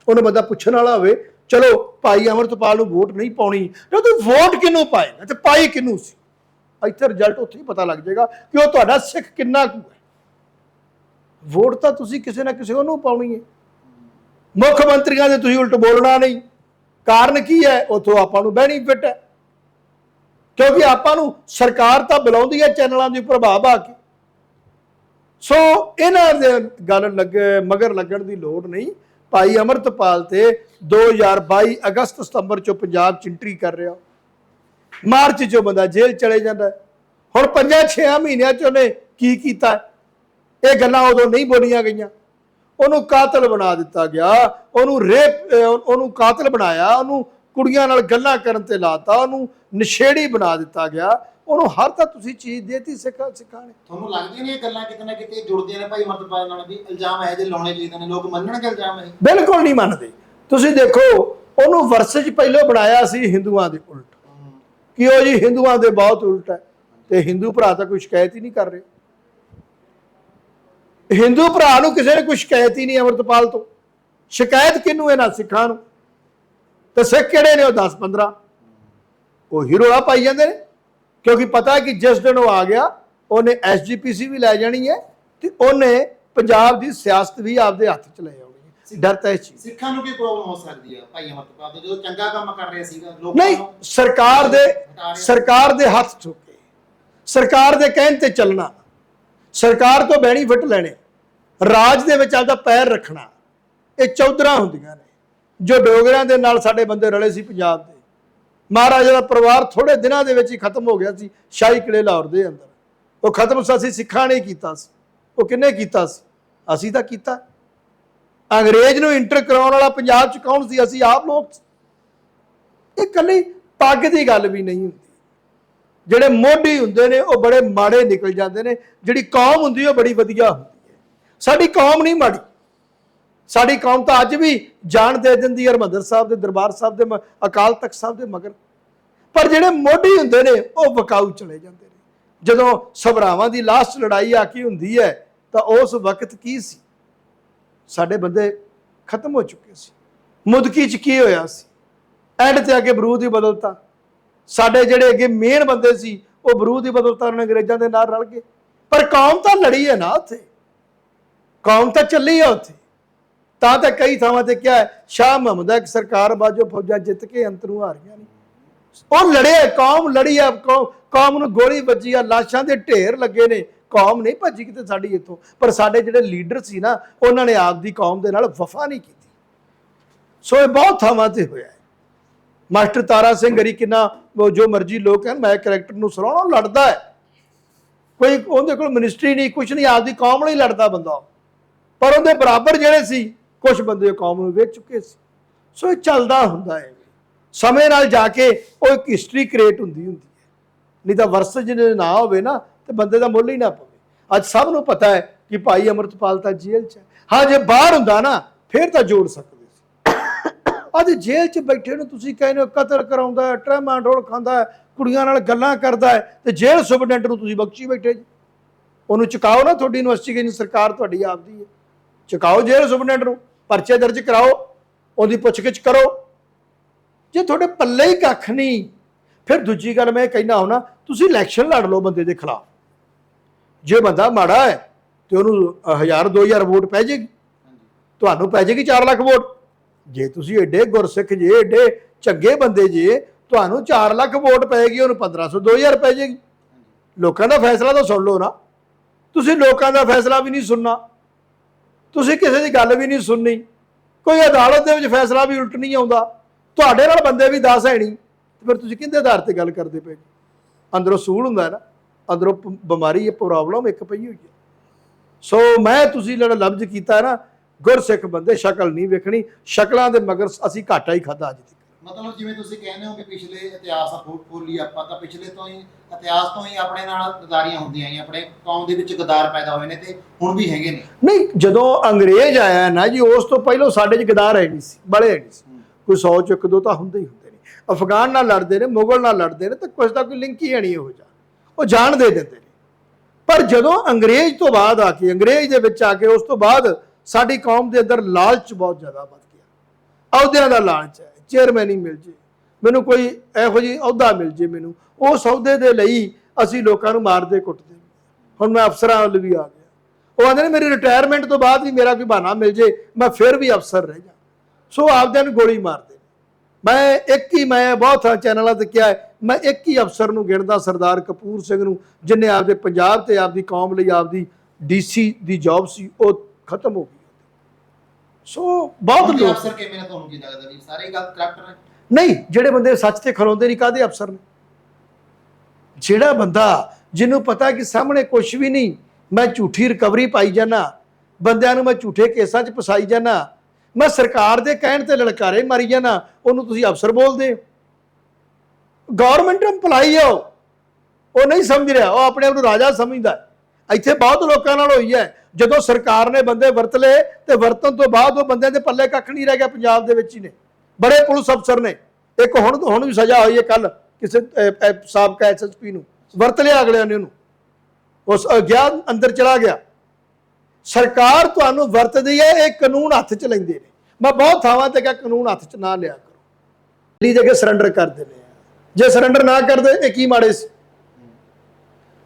ਉਹਨੂੰ ਬੰਦਾ ਪੁੱਛਣ ਵਾਲਾ ਹੋਵੇ, ਚਲੋ ਭਾਈ ਅਮਰਤਪਾਲ ਨੂੰ ਵੋਟ ਨਹੀਂ ਪਾਉਣੀ, ਤੇ ਤੂੰ ਵੋਟ ਕਿਹਨੂੰ ਪਾਏਗਾ? ਤੇ ਪਾਈ ਕਿਹਨੂੰ ਸੀ? ਇੱਥੇ ਰਿਜ਼ਲਟ ਉੱਥੇ ਹੀ ਪਤਾ ਲੱਗ ਜਾਏਗਾ ਕਿ ਉਹ ਤੁਹਾਡਾ ਸਿੱਖ ਕਿੰਨਾ ਕੁ ਹੈ। ਵੋਟ ਤਾਂ ਤੁਸੀਂ ਕਿਸੇ ਨਾ ਕਿਸੇ ਉਹਨੂੰ ਪਾਉਣੀ ਹੈ। ਮੁੱਖ ਮੰਤਰੀਆਂ ਦੇ ਤੁਸੀਂ ਉਲਟ ਬੋਲਣਾ ਨਹੀਂ। ਕਾਰਨ ਕੀ ਹੈ? ਉਥੋਂ ਆਪਾਂ ਨੂੰ ਬੈਨੀਫਿਟ ਹੈ। ਕਿਉਂਕਿ ਆਪਾਂ ਨੂੰ ਸਰਕਾਰ ਤਾਂ ਬੁਲਾਉਂਦੀ ਹੈ ਚੈਨਲਾਂ ਦੇ ਪ੍ਰਭਾਵ ਆ ਕੇ। ਸੋ ਇਹਨਾਂ ਦੇ ਗੱਲ ਲੱਗੇ, ਮਗਰ ਲੱਗਣ ਦੀ ਲੋੜ ਨਹੀਂ। ਭਾਈ ਅਮਰਤਪਾਲ ਤੇ 2022 ਅਗਸਤ ਸਤੰਬਰ ਚੋਂ ਪੰਜਾਬ ਚ ਐਂਟਰੀ ਕਰ ਰਿਹਾ। ਮਾਰਚ ਚੋਂ ਬੰਦਾ ਜੇਲ੍ਹ ਚਲੇ ਜਾਂਦਾ। ਹੁਣ 5-6 ਮਹੀਨਿਆਂ ਚ ਉਹਨੇ ਕੀ ਕੀਤਾ? ਇਹ ਗੱਲਾਂ ਉਦੋਂ ਨਹੀਂ ਬੋਲੀਆਂ ਗਈਆਂ। ਉਹਨੂੰ ਕਾਤਲ ਬਣਾ ਦਿੱਤਾ ਗਿਆ। ਉਹਨੂੰ ਰੇਪ ਉਹਨੂੰ ਕਾਤਲ ਬਣਾਇਆ। ਉਹਨੂੰ ਕੁੜੀਆਂ ਨਾਲ ਗੱਲਾਂ ਕਰਨ ਤੇ ਲਾਤਾ। ਉਹਨੂੰ ਨਸ਼ੇੜੀ ਬਣਾ ਦਿੱਤਾ ਗਿਆ। ਉਹਨੂੰ ਹਰ ਤਾਂ ਤੁਸੀਂ ਚੀਜ਼ ਦੇਤੀ ਸਿੱਖਾ ਸਿਖਾਣੇ ਤੁਹਾਨੂੰ ਲੱਗਦੀਆਂ ਨੇ ਇਹ ਗੱਲਾਂ ਕਿਤੇ ਨਾ ਕਿਤੇ ਜੁੜਦੀਆਂ ਨੇ ਭਾਈ ਅਮਰਤਪਾਲ ਨਾਲ ਵੀ? ਇਲਜ਼ਾਮ ਇਹ ਜੇ ਲਾਉਣੇ ਚਾਹੀਦੇ ਨੇ। ਲੋਕ ਮੰਨਣਗੇ ਇਲਜ਼ਾਮ ਇਹ। ਬਿਲਕੁਲ ਨਹੀਂ ਮੰਨਦੇ। ਤੁਸੀਂ ਦੇਖੋ ਉਹਨੂੰ ਵਰਸੇ ਚ ਪਹਿਲਾਂ ਬਣਾਇਆ ਸੀ ਹਿੰਦੂਆਂ ਦੇ ਉਲਟ। ਕਿ ਉਹ ਜੀ? ਹਿੰਦੂਆਂ ਦੇ ਬਹੁਤ ਉਲਟ ਹੈ। ਤੇ ਹਿੰਦੂ ਭਰਾ ਤਾਂ ਕੋਈ ਸ਼ਿਕਾਇਤ ਹੀ ਨਹੀਂ ਕਰ ਰਹੇ। ਹਿੰਦੂ ਭਰਾ ਨੂੰ ਕਿਸੇ ਨੇ ਕੋਈ ਸ਼ਿਕਾਇਤ ਹੀ ਨਹੀਂ ਅਮਰਤਪਾਲ ਤੋਂ। ਸ਼ਿਕਾਇਤ ਕਿਹਨੂੰ ਇਹਨਾਂ ਸਿੱਖਾਂ ਨੂੰ? ਤੇ ਸਿੱਖ ਕਿਹੜੇ ਨੇ ਉਹ 10 15 ਉਹ ਹੀਰੋ ਆ ਪਾਈ ਜਾਂਦੇ ਨੇ। ਕਿਉਂਕਿ ਪਤਾ ਹੈ ਕਿ ਜਿਸ ਦਿਨ ਉਹ ਆ ਗਿਆ ਉਹਨੇ ਐਸਜੀਪੀਸੀ ਵੀ ਲੈ ਜਾਣੀ ਹੈ ਤੇ ਉਹਨੇ ਪੰਜਾਬ ਦੀ ਸਿਆਸਤ ਵੀ ਆਪਦੇ ਹੱਥ ਚ ਲੈ ਆਉਣੀ ਹੈ। ਡਰ ਤਾਂ ਇਸ ਚੀਜ਼ ਸਿੱਖਾਂ ਨੂੰ ਕੀ ਪ੍ਰੋਬਲਮ ਹੋ ਸਕਦੀ ਹੈ ਭਾਈ ਅਮਰਤਪਾਲ ਤੋਂ ਜਦੋਂ ਚੰਗਾ ਕੰਮ ਕਰ ਰਿਹਾ ਸੀਗਾ ਲੋਕ ਨਹੀਂ ਸਰਕਾਰ ਦੇ ਸਰਕਾਰ ਦੇ ਹੱਥ ਚੁੱਕੇ ਸਰਕਾਰ ਦੇ ਕਹਿਣ ਤੇ ਚੱਲਣਾ। ਸਰਕਾਰ ਤੋਂ ਬੈਨੀਫਿਟ ਲੈਣੇ। ਰਾਜ ਦੇ ਵਿੱਚ ਆਪਦਾ ਪੈਰ ਰੱਖਣਾ, ਇਹ ਚੌਧਰਾਂ ਹੁੰਦੀਆਂ ਨੇ, ਜੋ ਡੋਗਰਿਆਂ ਦੇ ਨਾਲ ਸਾਡੇ ਬੰਦੇ ਰਲੇ ਸੀ ਪੰਜਾਬ ਦੇ। ਮਹਾਰਾਜਾ ਦਾ ਪਰਿਵਾਰ ਥੋੜੇ ਦਿਨਾਂ ਦੇ ਵਿੱਚ ਹੀ ਖਤਮ ਹੋ ਗਿਆ ਸੀ, ਸ਼ਾਹੀ ਕਿਲੇ ਲਾਹੌਰ ਦੇ ਅੰਦਰ। ਉਹ ਖਤਮ ਸੀ, ਅਸੀਂ ਸਿੱਖਾਂ ਨੇ ਕੀਤਾ ਸੀ। ਉਹ ਕਿੰਨੇ ਕੀਤਾ ਸੀ? ਅਸੀਂ ਤਾਂ ਕੀਤਾ। ਅੰਗਰੇਜ਼ ਨੂੰ ਇੰਟਰ ਕਰਾਉਣ ਵਾਲਾ ਪੰਜਾਬ ਚ ਕੌਣ ਸੀ? ਅਸੀਂ ਆਪ ਲੋਕ ਇਹ ਕੱਲੀ ਪੱਗ ਦੀ ਗੱਲ ਵੀ ਨਹੀਂ ਹੁੰਦੀ। ਜਿਹੜੇ ਮੋਢੀ ਹੁੰਦੇ ਨੇ, ਉਹ ਬੜੇ ਮਾੜੇ ਨਿਕਲ ਜਾਂਦੇ ਨੇ। ਜਿਹੜੀ ਕੌਮ ਹੁੰਦੀ, ਉਹ ਬੜੀ ਵਧੀਆ ਹੁੰਦੀ। ਸਾਡੀ ਕੌਮ ਨਹੀਂ ਮਾੜੀ। ਸਾਡੀ ਕੌਮ ਤਾਂ ਅੱਜ ਵੀ ਜਾਣ ਦੇ ਦਿੰਦੀ ਹੈ ਹਰਿਮੰਦਰ ਸਾਹਿਬ ਦੇ, ਦਰਬਾਰ ਸਾਹਿਬ ਦੇ, ਮ- ਅਕਾਲ ਤਖਤ ਸਾਹਿਬ ਦੇ ਮਗਰ। ਪਰ ਜਿਹੜੇ ਮੋਢੀ ਹੁੰਦੇ ਨੇ, ਉਹ ਵਕਾਊ ਚਲੇ ਜਾਂਦੇ ਨੇ। ਜਦੋਂ ਸਭਰਾਵਾਂ ਦੀ ਲਾਸਟ ਲੜਾਈ ਆ ਕੇ ਹੁੰਦੀ ਹੈ, ਤਾਂ ਉਸ ਵਕਤ ਕੀ ਸੀ? ਸਾਡੇ ਬੰਦੇ ਖਤਮ ਹੋ ਚੁੱਕੇ ਸੀ। ਮੁਦਕੀ ਚ ਕੀ ਹੋਇਆ ਸੀ? ਐਂਡ ਤੇ ਆ ਕੇ ਬਰੂਦ ਹੀ ਬਦਲਤਾ ਸਾਡੇ ਜਿਹੜੇ ਅੱਗੇ ਮੇਨ ਬੰਦੇ ਸੀ, ਉਹ ਬਰੂਦ ਹੀ ਬਦਲਤਾ ਉਹਨਾਂ ਨੇ ਅੰਗਰੇਜ਼ਾਂ ਦੇ ਨਾਲ ਰਲ ਗਏ। ਪਰ ਕੌਮ ਤਾਂ ਲੜੀ ਹੈ ਨਾ ਉੱਥੇ। ਕੌਮ ਤਾਂ ਚੱਲੀ ਆ ਉੱਥੇ। ਤਾਂ ਤਾਂ ਕਈ ਥਾਵਾਂ ਤੇ ਕਿਹਾ ਸ਼ਾਹ ਮੁਹੰਮਦ ਇੱਕ ਸਰਕਾਰ ਬਾਜੋ ਫੌਜਾਂ ਜਿੱਤ ਕੇ ਅੰਦਰੋਂ ਆ ਰਹੀਆਂ ਨੇ। ਉਹ ਲੜੇ ਕੌਮ ਲੜੀ ਆ, ਕੌ- ਕੌਮ ਨੂੰ ਗੋਲੀ ਵੱਜੀ ਆ, ਲਾਸ਼ਾਂ ਦੇ ਢੇਰ ਲੱਗੇ ਨੇ। ਕੌਮ ਨਹੀਂ ਭੱਜੀ ਕਿਤੇ ਸਾਡੀ ਇੱਥੋਂ, ਪਰ ਸਾਡੇ ਜਿਹੜੇ ਲੀਡਰ ਸੀ ਨਾ, ਉਹਨਾਂ ਨੇ ਆਪਦੀ ਕੌਮ ਦੇ ਨਾਲ ਵਫਾ ਨਹੀਂ ਕੀਤੀ। ਸੋ ਇਹ ਬਹੁਤ ਥਾਵਾਂ ਤੇ ਹੋਇਆ ਹੈ। ਮਾਸਟਰ ਤਾਰਾ ਸਿੰਘ ਗਰੀ ਕਿੰਨਾ ਜੋ ਮਰਜ਼ੀ ਲੋਕ ਹਨ, ਮੈਂ ਕਰੈਕਟਰ ਨੂੰ ਸਰਾਉਣਾ ਉਹ ਲੜਦਾ ਹੈ। ਕੋਈ ਉਹਦੇ ਕੋਲ ਮਿਨਿਸਟਰੀ ਨਹੀਂ ਕੁਝ ਨਹੀਂ, ਆਪਦੀ ਕੌਮ ਲਈ ਲੜਦਾ ਬੰਦਾ ਉਹ। ਪਰ ਉਹਦੇ ਬਰਾਬਰ ਜਿਹੜੇ ਸੀ ਕੁਝ ਬੰਦੇ ਕੌਮ ਨੂੰ ਵੇਚ ਚੁੱਕੇ ਸੀ। ਸੋ ਇਹ ਚੱਲਦਾ ਹੁੰਦਾ ਹੈ। ਸਮੇਂ ਨਾਲ ਜਾ ਕੇ ਉਹ ਇੱਕ ਹਿਸਟਰੀ ਕ੍ਰੀਏਟ ਹੁੰਦੀ ਹੁੰਦੀ ਹੈ। ਨਹੀਂ ਤਾਂ ਵਰਸ ਜੇ ਨਾ ਹੋਵੇ ਨਾ, ਤੇ ਬੰਦੇ ਦਾ ਮੁੱਲ ਹੀ ਨਾ ਪਵੇ। ਅੱਜ ਸਭ ਨੂੰ ਪਤਾ ਹੈ ਕਿ ਭਾਈ ਅਮਰਤਪਾਲ ਤਾਂ ਜੇਲ੍ਹ 'ਚ ਹੈ। ਹਾਂ, ਜੇ ਬਾਹਰ ਹੁੰਦਾ ਨਾ, ਫਿਰ ਤਾਂ ਜੋੜ ਸਕਦੇ ਸੀ। ਅੱਜ ਜੇਲ੍ਹ 'ਚ ਬੈਠੇ ਨੂੰ ਤੁਸੀਂ ਕਹਿੰਦੇ ਹੋ, ਕਤਲ ਕਰਾਉਂਦਾ ਹੈ, ਟਰਮਾ ਖਾਂਦਾ ਹੈ, ਕੁੜੀਆਂ ਨਾਲ ਗੱਲਾਂ ਕਰਦਾ ਹੈ, ਤੇ ਜੇਲ੍ਹ ਸੁਪਰਡੈਂਟ ਨੂੰ ਤੁਸੀਂ ਬਖਸ਼ੀ ਬੈਠੇ ਜੀ। ਉਹਨੂੰ ਚੁਕਾਓ ਨਾ ਤੁਹਾਡੀ ਇਨਵੈਸਟੀਗੇਸ਼ਨ ਸਰਕਾਰ ਤੁਹਾਡੀ ਆਪਦੀ ਹੈ। ਚੁਕਾਓ ਜੇਲ੍ਹ ਸੁਪਰਡੈਂਟ ਨੂੰ, ਪਰਚੇ ਦਰਜ ਕਰਾਓ, ਉਹਦੀ ਪੁੱਛਗਿੱਛ ਕਰੋ। ਜੇ ਤੁਹਾਡੇ ਪੱਲੇ ਹੀ ਕੱਖ ਨਹੀਂ, ਫਿਰ ਦੂਜੀ ਗੱਲ ਮੈਂ ਇਹ ਕਹਿਣਾ ਹੁਣਾ ਤੁਸੀਂ ਇਲੈਕਸ਼ਨ ਲੜ ਲਓ ਬੰਦੇ ਦੇ ਖਿਲਾਫ। ਜੇ ਬੰਦਾ ਮਾੜਾ ਹੈ, ਤੇ ਉਹਨੂੰ 1000 2000 ਵੋਟ ਪੈ ਜਾਏਗੀ। ਤੁਹਾਨੂੰ ਪੈ ਜਾਏਗੀ 4 ਲੱਖ ਵੋਟ। ਜੇ ਤੁਸੀਂ ਏਡੇ ਗੁਰਸਿੱਖ ਜੇ, ਏਡੇ ਚੰਗੇ ਬੰਦੇ ਜੇ, ਤੁਹਾਨੂੰ 4 ਲੱਖ ਵੋਟ ਪਏਗੀ, ਉਹਨੂੰ 1500 2000 ਪੈ ਜਾਏਗੀ। ਲੋਕਾਂ ਦਾ ਫੈਸਲਾ ਤਾਂ ਸੁਣ ਲਓ ਨਾ। ਤੁਸੀਂ ਲੋਕਾਂ ਦਾ ਫੈਸਲਾ ਵੀ ਨਹੀਂ ਸੁਣਨਾ। ਤੁਸੀਂ ਕਿਸੇ ਦੀ ਗੱਲ ਵੀ ਨਹੀਂ ਸੁਣਨੀ। ਕੋਈ ਅਦਾਲਤ ਦੇ ਵਿੱਚ ਫੈਸਲਾ ਵੀ ਉਲਟ ਨਹੀਂ ਆਉਂਦਾ। ਤੁਹਾਡੇ ਨਾਲ ਬੰਦੇ ਵੀ ਦੱਸ ਹੈ ਨਹੀਂ ਫਿਰ ਤੁਸੀਂ ਕਿਹਦੇ ਆਧਾਰ ਤੇ ਗੱਲ ਕਰਦੇ ਪਏ? ਜੀ? ਅੰਦਰੋਂ ਸੂਲ ਹੁੰਦਾ ਨਾ। ਅੰਦਰੋਂ ਬਿਮਾਰੀ ਹੈ ਪ੍ਰੋਬਲਮ ਇੱਕ ਪਈ ਹੋਈ ਹੈ। ਸੋ ਮੈਂ ਤੁਸੀਂ ਜਿਹੜਾ ਲਫ਼ਜ਼ ਕੀਤਾ ਨਾ, ਗੁਰਸਿੱਖ ਬੰਦੇ ਸ਼ਕਲ ਨਹੀਂ ਵੇਖਣੀ। ਸ਼ਕਲਾਂ ਦੇ ਮਗਰ ਅਸੀਂ ਘਾਟਾ ਹੀ ਖਾਦਾ ਅੱਜ ਤੱਕ। ਮਤਲਬ ਜਿਵੇਂ ਤੁਸੀਂ ਕਹਿੰਦੇ ਹੋ ਕਿ ਪਿਛਲੇ ਇਤਿਹਾਸ ਦਾ ਫੋਟ ਫੋਲੀ ਆਪਾਂ ਤਾਂ ਪਿਛਲੇ ਤੋਂ ਹੀ ਇਤਿਹਾਸ ਤੋਂ ਹੀ ਆਪਣੇ ਨਾਲ ਗਦਾਰੀਆਂ ਹੁੰਦੀਆਂ ਆਈਆਂ ਆਪਣੇ ਕੌਮ ਦੇ ਵਿੱਚ ਗਦਾਰ ਪੈਦਾ ਹੋਏ ਨੇ ਤੇ ਹੁਣ ਵੀ ਹੈਗੇ ਨੇ। ਨਹੀਂ ਜਦੋਂ ਅੰਗਰੇਜ਼ ਆਇਆ ਨਾ ਜੀ ਉਸ ਤੋਂ ਪਹਿਲਾਂ ਸਾਡੇ 'ਚ ਗਦਾਰ ਹੈ ਨਹੀਂ ਸੀ ਬੜੇ ਹੈ ਨਹੀਂ ਸੀ। ਕੋਈ 100 ਚ ਇੱਕ ਦੋ ਤਾਂ ਹੁੰਦੇ ਹੀ ਹੁੰਦੇ ਨੇ। ਅਫਗਾਨ ਨਾਲ ਲੜਦੇ ਨੇ ਮੁਗਲ ਨਾਲ ਲੜਦੇ ਨੇ ਤੇ ਕੁਝ ਦਾ ਕੋਈ ਲਿੰਕ ਹੀ ਹੈ ਨਹੀਂ ਇਹੋ ਜਿਹਾ। ਉਹ ਜਾਣ ਦੇ ਦਿੰਦੇ ਨੇ। ਪਰ ਜਦੋਂ ਅੰਗਰੇਜ਼ ਤੋਂ ਬਾਅਦ ਆ ਕੇ ਅੰਗਰੇਜ਼ ਦੇ ਵਿੱਚ ਆ ਕੇ ਉਸ ਤੋਂ ਬਾਅਦ ਸਾਡੀ ਕੌਮ ਦੇ ਅੰਦਰ ਲਾਲਚ ਬਹੁਤ ਜ਼ਿਆਦਾ ਵੱਧ ਗਿਆ। ਅਹੁਦਿਆਂ ਦਾ ਲਾਲਚ ਹੈ। ਚੇਅਰਮੈਨ ਮਿਲ ਜੇ। ਮੈਨੂੰ ਕੋਈ ਇਹੋ ਜਿਹੀ ਅਹੁਦਾ ਮਿਲ ਜੇ ਮੈਨੂੰ। ਉਸ ਅਹੁਦੇ ਦੇ ਲਈ ਅਸੀਂ ਲੋਕਾਂ ਨੂੰ ਮਾਰਦੇ ਕੁੱਟਦੇ। ਹੁਣ ਮੈਂ ਅਫਸਰਾਂ ਵੱਲ ਵੀ ਆ ਗਿਆ। ਉਹ ਆਂਦੇ ਨੇ, ਮੇਰੀ ਰਿਟਾਇਰਮੈਂਟ ਤੋਂ ਬਾਅਦ ਵੀ ਮੇਰਾ ਕੋਈ ਬਹਾਨਾ ਮਿਲ ਜੇ, ਮੈਂ ਫਿਰ ਵੀ ਅਫਸਰ ਰਹਿ ਜਾ। ਸੋ ਆਪਦਿਆਂ ਨੂੰ ਗੋਲੀ ਮਾਰਦੇ ਨੇ। ਮੈਂ ਇੱਕ ਹੀ, ਮੈਂ ਬਹੁਤ ਚੈਨਲਾਂ ਤੇ ਕਿਹਾ ਮੈਂ ਇੱਕ ਹੀ ਅਫਸਰ ਨੂੰ ਗਿਣਦਾ ਸਰਦਾਰ ਕਪੂਰ ਸਿੰਘ ਨੂੰ, ਜਿਨੇ ਆਪਦੇ ਪੰਜਾਬ ਤੇ ਆਪਦੀ ਕੌਮ ਲਈ ਆਪਦੀ ਡੀਸੀ ਦੀ ਜੌਬ ਸੀ, ਉਹ ਖਤਮ ਹੋ ਗਈ। ਸੋ ਬਹੁਤ ਲੋਕ ਅਫਸਰ ਕਿਵੇਂ ਨੇ ਤੁਹਾਨੂੰ ਕੀ ਲੱਗਦਾ ਵੀ ਸਾਰੇ ਗੱਲ ਕਰਪਟ ਨੇ? ਨਹੀਂ ਜਿਹੜੇ ਬੰਦੇ ਸੱਚ ਤੇ ਖਲੋਂਦੇ ਨਹੀਂ ਕਾਦੇ ਅਫਸਰ ਨੇ? ਜਿਹੜਾ ਬੰਦਾ ਜਿਹਨੂੰ ਪਤਾ ਕਿ ਸਾਹਮਣੇ ਕੁਝ ਵੀ ਨਹੀਂ ਮੈਂ ਝੂਠੀ ਰਿਕਵਰੀ ਪਾਈ ਜਾਣਾ ਬੰਦਿਆਂ ਨੂੰ ਮੈਂ ਝੂਠੇ ਕੇਸਾਂ 'ਚ ਫਸਾਈ ਜਾਣਾ ਮੈਂ ਸਰਕਾਰ ਦੇ ਕਹਿਣ ਤੇ ਲਲਕਾਰੇ ਮਾਰੀ ਜਾਣਾ ਉਹਨੂੰ ਤੁਸੀਂ ਅਫਸਰ ਬੋਲਦੇ ਹੋ। ਗਵਰਨਮੈਂਟ EMPLOYE ਆ ਉਹ। ਨਹੀਂ ਸਮਝ ਰਿਹਾ ਉਹ ਆਪਣੇ ਆਪ ਨੂੰ ਰਾਜਾ ਸਮਝਦਾ। ਹੈ। ਇੱਥੇ ਬਹੁਤ ਲੋਕਾਂ ਨਾਲ ਹੋਈ ਹੈ। ਜਦੋਂ ਸਰਕਾਰ ਨੇ ਬੰਦੇ ਵਰਤ ਲਏ ਤੇ ਵਰਤਣ ਤੋਂ ਬਾਅਦ ਉਹ ਬੰਦਿਆਂ ਦੇ ਪੱਲੇ ਕੱਖ ਨਹੀਂ ਰਹਿ ਗਿਆ ਪੰਜਾਬ ਦੇ ਵਿੱਚ ਹੀ ਨੇ। ਬੜੇ ਪੁਲਿਸ ਅਫਸਰ ਨੇ। ਇੱਕ ਹੁਣ ਹੁਣ ਵੀ ਸਜ਼ਾ ਹੋਈ ਹੈ ਕੱਲ ਕਿਸੇ ਅਹ, ਅਹ, ਸਾਬਕਾ ਐਸਐਸਪੀ ਨੂੰ। ਵਰਤ ਲਿਆ ਅਗਲਿਆਂ ਨੇ ਉਹਨੂੰ। ਉਸ ਗਿਆ ਅੰਦਰ ਚਲਾ ਗਿਆ। ਸਰਕਾਰ ਤੁਹਾਨੂੰ ਵਰਤਦੀ ਹੈ ਇਹ ਕਾਨੂੰਨ ਹੱਥ 'ਚ ਲੈਂਦੇ ਨੇ। ਮੈਂ ਬਹੁਤ ਥਾਵਾਂ ਤੇ ਕਿਹਾ ਕਾਨੂੰਨ ਹੱਥ 'ਚ ਨਾ ਲਿਆ ਕਰੋ। ਦਿੱਲੀ ਦੇ ਕੇ ਸਰੈਂਡਰ ਕਰ ਦਿੰਦੇ ਆ। ਜੇ ਸਰੈਂਡਰ ਨਾ ਕਰਦੇ ਇਹ ਕੀ ਮਾੜੇ ਸੀ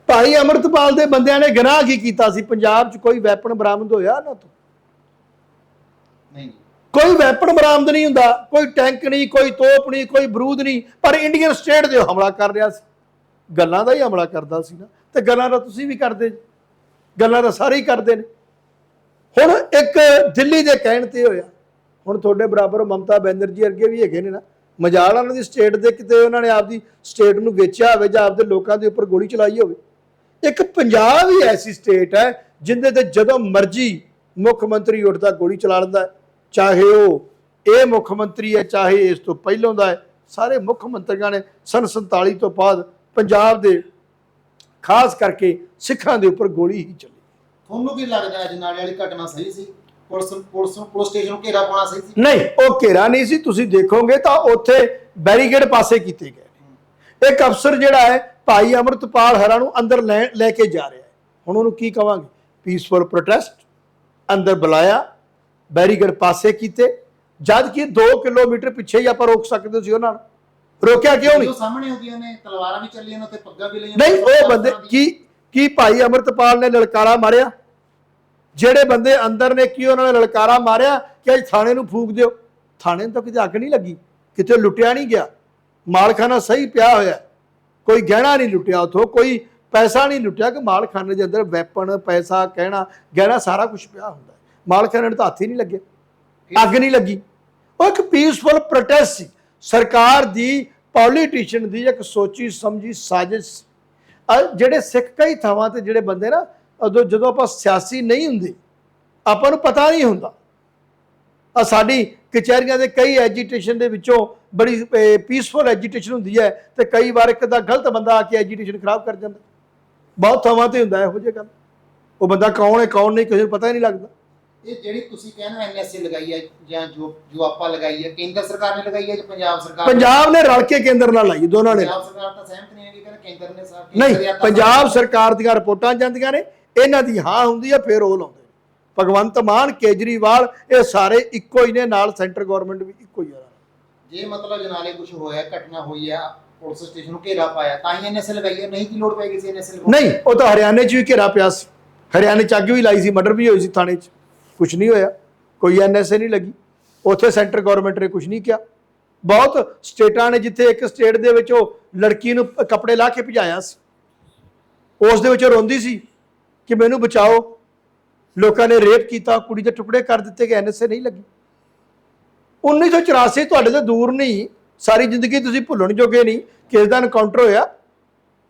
ਭਾਈ ਅਮਰਤਪਾਲ ਦੇ ਬੰਦਿਆਂ ਨੇ ਗੁਨਾਹ ਕੀ ਕੀਤਾ ਸੀ? ਪੰਜਾਬ 'ਚ ਕੋਈ ਵੈਪਨ ਬਰਾਮਦ ਹੋਇਆ ਨਾ ਤੋਂ? ਨਹੀਂ। ਕੋਈ ਵੈਪਨ ਬਰਾਮਦ ਨਹੀਂ ਹੁੰਦਾ। ਕੋਈ ਟੈਂਕ ਨਹੀਂ ਕੋਈ ਤੋਪ ਨਹੀਂ ਕੋਈ ਬਰੂਦ ਨਹੀਂ। ਪਰ ਇੰਡੀਅਨ ਸਟੇਟ ਦੇ ਹਮਲਾ ਕਰ ਰਿਹਾ ਸੀ। ਗੱਲਾਂ ਦਾ ਹੀ ਹਮਲਾ ਕਰਦਾ ਸੀ ਨਾ। ਤੇ ਗੱਲਾਂ ਦਾ ਤੁਸੀਂ ਵੀ ਕਰਦੇ। ਗੱਲਾਂ ਤਾਂ ਸਾਰੇ ਹੀ ਕਰਦੇ ਨੇ। ਹੁਣ ਇੱਕ ਦਿੱਲੀ ਦੇ ਕਹਿਣ ਤੇ ਹੋਇਆ। ਹੁਣ ਤੁਹਾਡੇ ਬਰਾਬਰ ਮਮਤਾ ਬੈਨਰਜੀ ਵਰਗੇ ਵੀ ਹੈਗੇ ਨੇ ਨਾ। ਮਜਾਲ ਉਹਨਾਂ ਦੀ ਸਟੇਟ ਦੇ ਕਿਤੇ ਉਹਨਾਂ ਨੇ ਆਪਦੀ ਸਟੇਟ ਨੂੰ ਵੇਚਿਆ ਹੋਵੇ ਜਾਂ ਆਪਦੇ ਲੋਕਾਂ ਦੇ ਉੱਪਰ ਗੋਲੀ ਚਲਾਈ ਹੋਵੇ। ਇੱਕ ਪੰਜਾਬ ਹੀ ਐਸੀ ਸਟੇਟ ਹੈ ਜਿੰਦੇ ਤੇ ਜਦੋਂ ਮਰਜ਼ੀ ਮੁੱਖ ਮੰਤਰੀ ਉੱਠਦਾ ਗੋਲੀ ਚਲਾ ਲੈਂਦਾ। ਚਾਹੇ ਉਹ ਇਹ ਮੁੱਖ ਮੰਤਰੀ ਹੈ ਚਾਹੇ ਇਸ ਤੋਂ ਪਹਿਲਾਂ ਦਾ ਹੈ ਸਾਰੇ ਮੁੱਖ ਮੰਤਰੀਆਂ ਨੇ ਸਨ 47 ਤੋਂ ਬਾਅਦ ਪੰਜਾਬ ਦੇ ਖਾਸ ਕਰਕੇ ਸਿੱਖਾਂ ਦੇ ਉੱਪਰ ਗੋਲੀ ਹੀ ਚੱਲੀ ਤੁਹਾਨੂੰ ਕੀ ਲੱਗਦਾ ਅੱਜ ਨਾਲੇ ਵਾਲੀ ਘਟਨਾ ਸਹੀ ਸੀ ਪੁਲਿਸ ਪੁਲਿਸ ਪੁਲਿਸ ਸਟੇਸ਼ਨ ਨੂੰ ਘੇਰਾ ਪਾਉਣਾ ਸਹੀ ਸੀ ਨਹੀਂ ਉਹ ਘੇਰਾ ਨਹੀਂ ਸੀ ਤੁਸੀਂ ਦੇਖੋਗੇ ਤਾਂ ਉੱਥੇ ਬੈਰੀਕੇਡ ਪਾਸੇ ਕੀਤੇ ਗਏ। ਇੱਕ ਅਫਸਰ ਜਿਹੜਾ ਹੈ ਭਾਈ ਅਮਰਤਪਾਲ ਹਰਾ ਨੂੰ ਅੰਦਰ ਲੈ ਕੇ ਜਾ ਰਿਹਾ ਹੈ। ਹੁਣ ਉਹਨੂੰ ਕੀ ਕਵਾਂਗੇ? ਪੀਸਫੁਲ ਪ੍ਰੋਟੈਸਟ ਅੰਦਰ ਬੁਲਾਇਆ ਬੈਰੀਕੇਡ ਪਾਸੇ ਕੀਤੇ। ਜਦ ਕਿ 2 ਕਿਲੋਮੀਟਰ ਪਿੱਛੇ ਹੀ ਆਪਾਂ ਰੋਕ ਸਕਦੇ ਸੀ ਉਹਨਾਂ ਨੂੰ। ਰੋਕਿਆ ਕਿਉਂ ਨਹੀਂ? ਸਾਹਮਣੇ ਹੁੰਦੀਆਂ ਨੇ ਤਲਵਾਰਾਂ ਵੀ ਚੱਲੀਆਂ ਨੇ ਉੱਤੇ ਪੱਗਾਂ ਵੀ ਲਈਆਂ ਨਹੀਂ ਉਹ ਬੰਦੇ ਕੀ ਕੀ ਭਾਈ ਅਮਰਤਪਾਲ ਨੇ ਲਲਕਾਰਾ ਮਾਰਿਆ? ਜਿਹੜੇ ਬੰਦੇ ਅੰਦਰ ਨੇ ਕੀ ਉਹਨਾਂ ਨੇ ਲਲਕਾਰਾ ਮਾਰਿਆ ਕਿ ਅੱਜ ਥਾਣੇ ਨੂੰ ਫੂਕ ਦਿਓ? ਥਾਣੇ ਨੂੰ ਤਾਂ ਕਿਤੇ ਅੱਗ ਨਹੀਂ ਲੱਗੀ। ਕਿਤੇ ਲੁੱਟਿਆ ਨਹੀਂ ਗਿਆ। ਮਾਲਖਾਨਾ ਸਹੀ ਪਿਆ ਹੋਇਆ। ਕੋਈ ਗਹਿਣਾ ਨਹੀਂ ਲੁੱਟਿਆ ਉਥੋਂ, ਕੋਈ ਪੈਸਾ ਨਹੀਂ ਲੁੱਟਿਆ ਕਿ ਮਾਲਖਾਨੇ ਦੇ ਅੰਦਰ ਵੈਪਨ ਪੈਸਾ, ਕਹਿਣਾ, ਗਹਿਣਾ ਸਾਰਾ ਕੁਝ ਪਿਆ ਹੁੰਦਾ ਮਾਲਖਾਨੇ ਨੂੰ ਤਾਂ ਹੱਥ ਹੀ ਨਹੀਂ ਲੱਗੇ, ਅੱਗ ਨਹੀਂ ਲੱਗੀ। ਉਹ ਇੱਕ ਪੀਸਫੁਲ ਪ੍ਰੋਟੈਸਟ ਸੀ। ਸਰਕਾਰ ਦੀ ਪੋਲੀਟੀਸ਼ੀਅਨ ਦੀ ਇੱਕ ਸੋਚੀ, ਸਮਝੀ ਸਾਜ਼ਿਸ਼। ਸੀ। ਜਿਹੜੇ ਸਿੱਖ ਕਈ ਥਾਵਾਂ ਤੇ ਜਿਹੜੇ ਬੰਦੇ ਨਾ, ਉਦੋਂ ਜਦੋਂ ਆਪਾਂ ਸਿਆਸੀ ਨਹੀਂ ਹੁੰਦੇ, ਆਪਾਂ ਨੂੰ ਪਤਾ ਨਹੀਂ ਹੁੰਦਾ। ਆ ਸਾਡੀ ਕਚਹਿਰੀਆਂ ਦੇ ਕਈ ਐਜੀਟੇਸ਼ਨ ਦੇ ਵਿੱਚੋਂ ਬੜੀ ਪੀਸਫੁਲ ਐਜੀਟੇਸ਼ਨ ਹੁੰਦੀ ਹੈ ਤੇ ਕਈ ਵਾਰ ਇੱਕ ਦਾ ਗਲਤ ਬੰਦਾ ਆ ਕੇ ਐਜੀਟੇਸ਼ਨ ਖਰਾਬ ਕਰ ਜਾਂਦਾ ਬਹੁਤ ਥਾਵਾਂ ਤੇ ਹੁੰਦਾ ਇਹੋ ਜਿਹੀ ਗੱਲ ਉਹ ਬੰਦਾ ਕੌਣ ਹੈ ਕੌਣ ਨਹੀਂ ਕਿਸੇ ਨੂੰ ਪਤਾ ਹੀ ਨਹੀਂ ਲੱਗਦਾ ਇਹ ਜਿਹੜੀ ਤੁਸੀਂ ਕਹਿੰਦੇ ਐਨਐਸਏ ਲਗਾਈ ਹੈ ਜਾਂ ਜੋ ਜੋ ਆਪਾਂ ਲਗਾਈ ਹੈ ਕੇਂਦਰ ਸਰਕਾਰ ਨੇ ਲਗਾਈ ਹੈ ਜਾਂ ਪੰਜਾਬ ਸਰਕਾਰ? ਪੰਜਾਬ ਨੇ ਰਲ ਕੇ ਕੇਂਦਰ ਨਾਲ ਲਾਈ ਦੋਨਾਂ ਨੇ ਪੰਜਾਬ ਸਰਕਾਰ ਤਾਂ ਸਹਿਮਤ ਨਹੀਂ ਹੈਗੀ ਕਹਿੰਦੇ ਕੇਂਦਰ ਨੇ ਸਾਹਿਬ ਨਹੀਂ ਪੰਜਾਬ ਸਰਕਾਰ ਦੀਆਂ ਰਿਪੋਰਟਾਂ ਜਾਂਦੀਆਂ ਨੇ ਇਹਨਾਂ ਦੀ ਹਾਂ ਹੁੰਦੀ ਹੈ ਫਿਰ ਉਹ ਲਾਉਂਦੇ। ਭਗਵੰਤ ਮਾਨ ਕੇਜਰੀਵਾਲ ਇਹ ਸਾਰੇ ਇੱਕੋ ਹੀ ਨੇ ਨਾਲ ਸੈਂਟਰ ਗਵਰਨਮੈਂਟ ਵੀ ਇੱਕੋ ਹੀ ਆ। ਜੇ ਮਤਲਬ ਜਨਾਲੇ ਕੁਝ ਹੋਇਆ ਘਟਨਾ ਹੋਈ ਆ ਪੁਲਿਸ ਸਟੇਸ਼ਨ ਨੂੰ ਘੇਰਾ ਪਾਇਆ ਤਾਂ ਹੀ ਐਨਐਸਏ ਲਗਾਈ ਹੈ ਨਹੀਂ ਕੀ ਲੋੜ ਪੈ ਗਈ ਸੀ ਐਨਐਸਏ ਨਹੀਂ ਉਹ ਤਾਂ ਹਰਿਆਣੇ 'ਚ ਵੀ ਘੇਰਾ ਪਿਆ ਸੀ। ਹਰਿਆਣੇ 'ਚ ਅੱਗ ਵੀ ਲਾਈ ਸੀ ਮਰਡਰ ਵੀ ਹੋਈ ਸੀ ਥਾਣੇ 'ਚ। ਕੁਝ ਨਹੀਂ ਹੋਇਆ ਕੋਈ ਐਨਐਸਏ ਨਹੀਂ ਲੱਗੀ। ਉੱਥੇ ਸੈਂਟਰ ਗਵਰਨਮੈਂਟ ਨੇ ਕੁਝ ਨਹੀਂ ਕਿਹਾ। ਬਹੁਤ ਸਟੇਟਾਂ ਨੇ ਜਿੱਥੇ ਇੱਕ ਸਟੇਟ ਦੇ ਵਿੱਚ ਉਹ ਲੜਕੀ ਨੂੰ ਕੱਪੜੇ ਲਾ ਕੇ ਭਜਾਇਆ ਸੀ। ਉਸ ਦੇ ਵਿੱਚ ਰੋਂਦੀ ਸੀ ਕਿ ਮੈਨੂੰ ਬਚਾਓ। ਲੋਕਾਂ ਨੇ ਰੇਪ ਕੀਤਾ, ਕੁੜੀ ਦੇ ਟੁਕੜੇ ਕਰ ਦਿੱਤੇ ਗਏ ਐਨਐਸਏ ਨਹੀਂ ਲੱਗੀ। 1984 ਤੁਹਾਡੇ ਤੋਂ ਦੂਰ ਨਹੀਂ, ਸਾਰੀ ਜ਼ਿੰਦਗੀ ਤੁਸੀਂ ਭੁੱਲਣ ਜੋਗੇ ਨਹੀਂ, ਕਿਸੇ ਦਾ ਐਨਕਾਊਂਟਰ ਹੋਇਆ,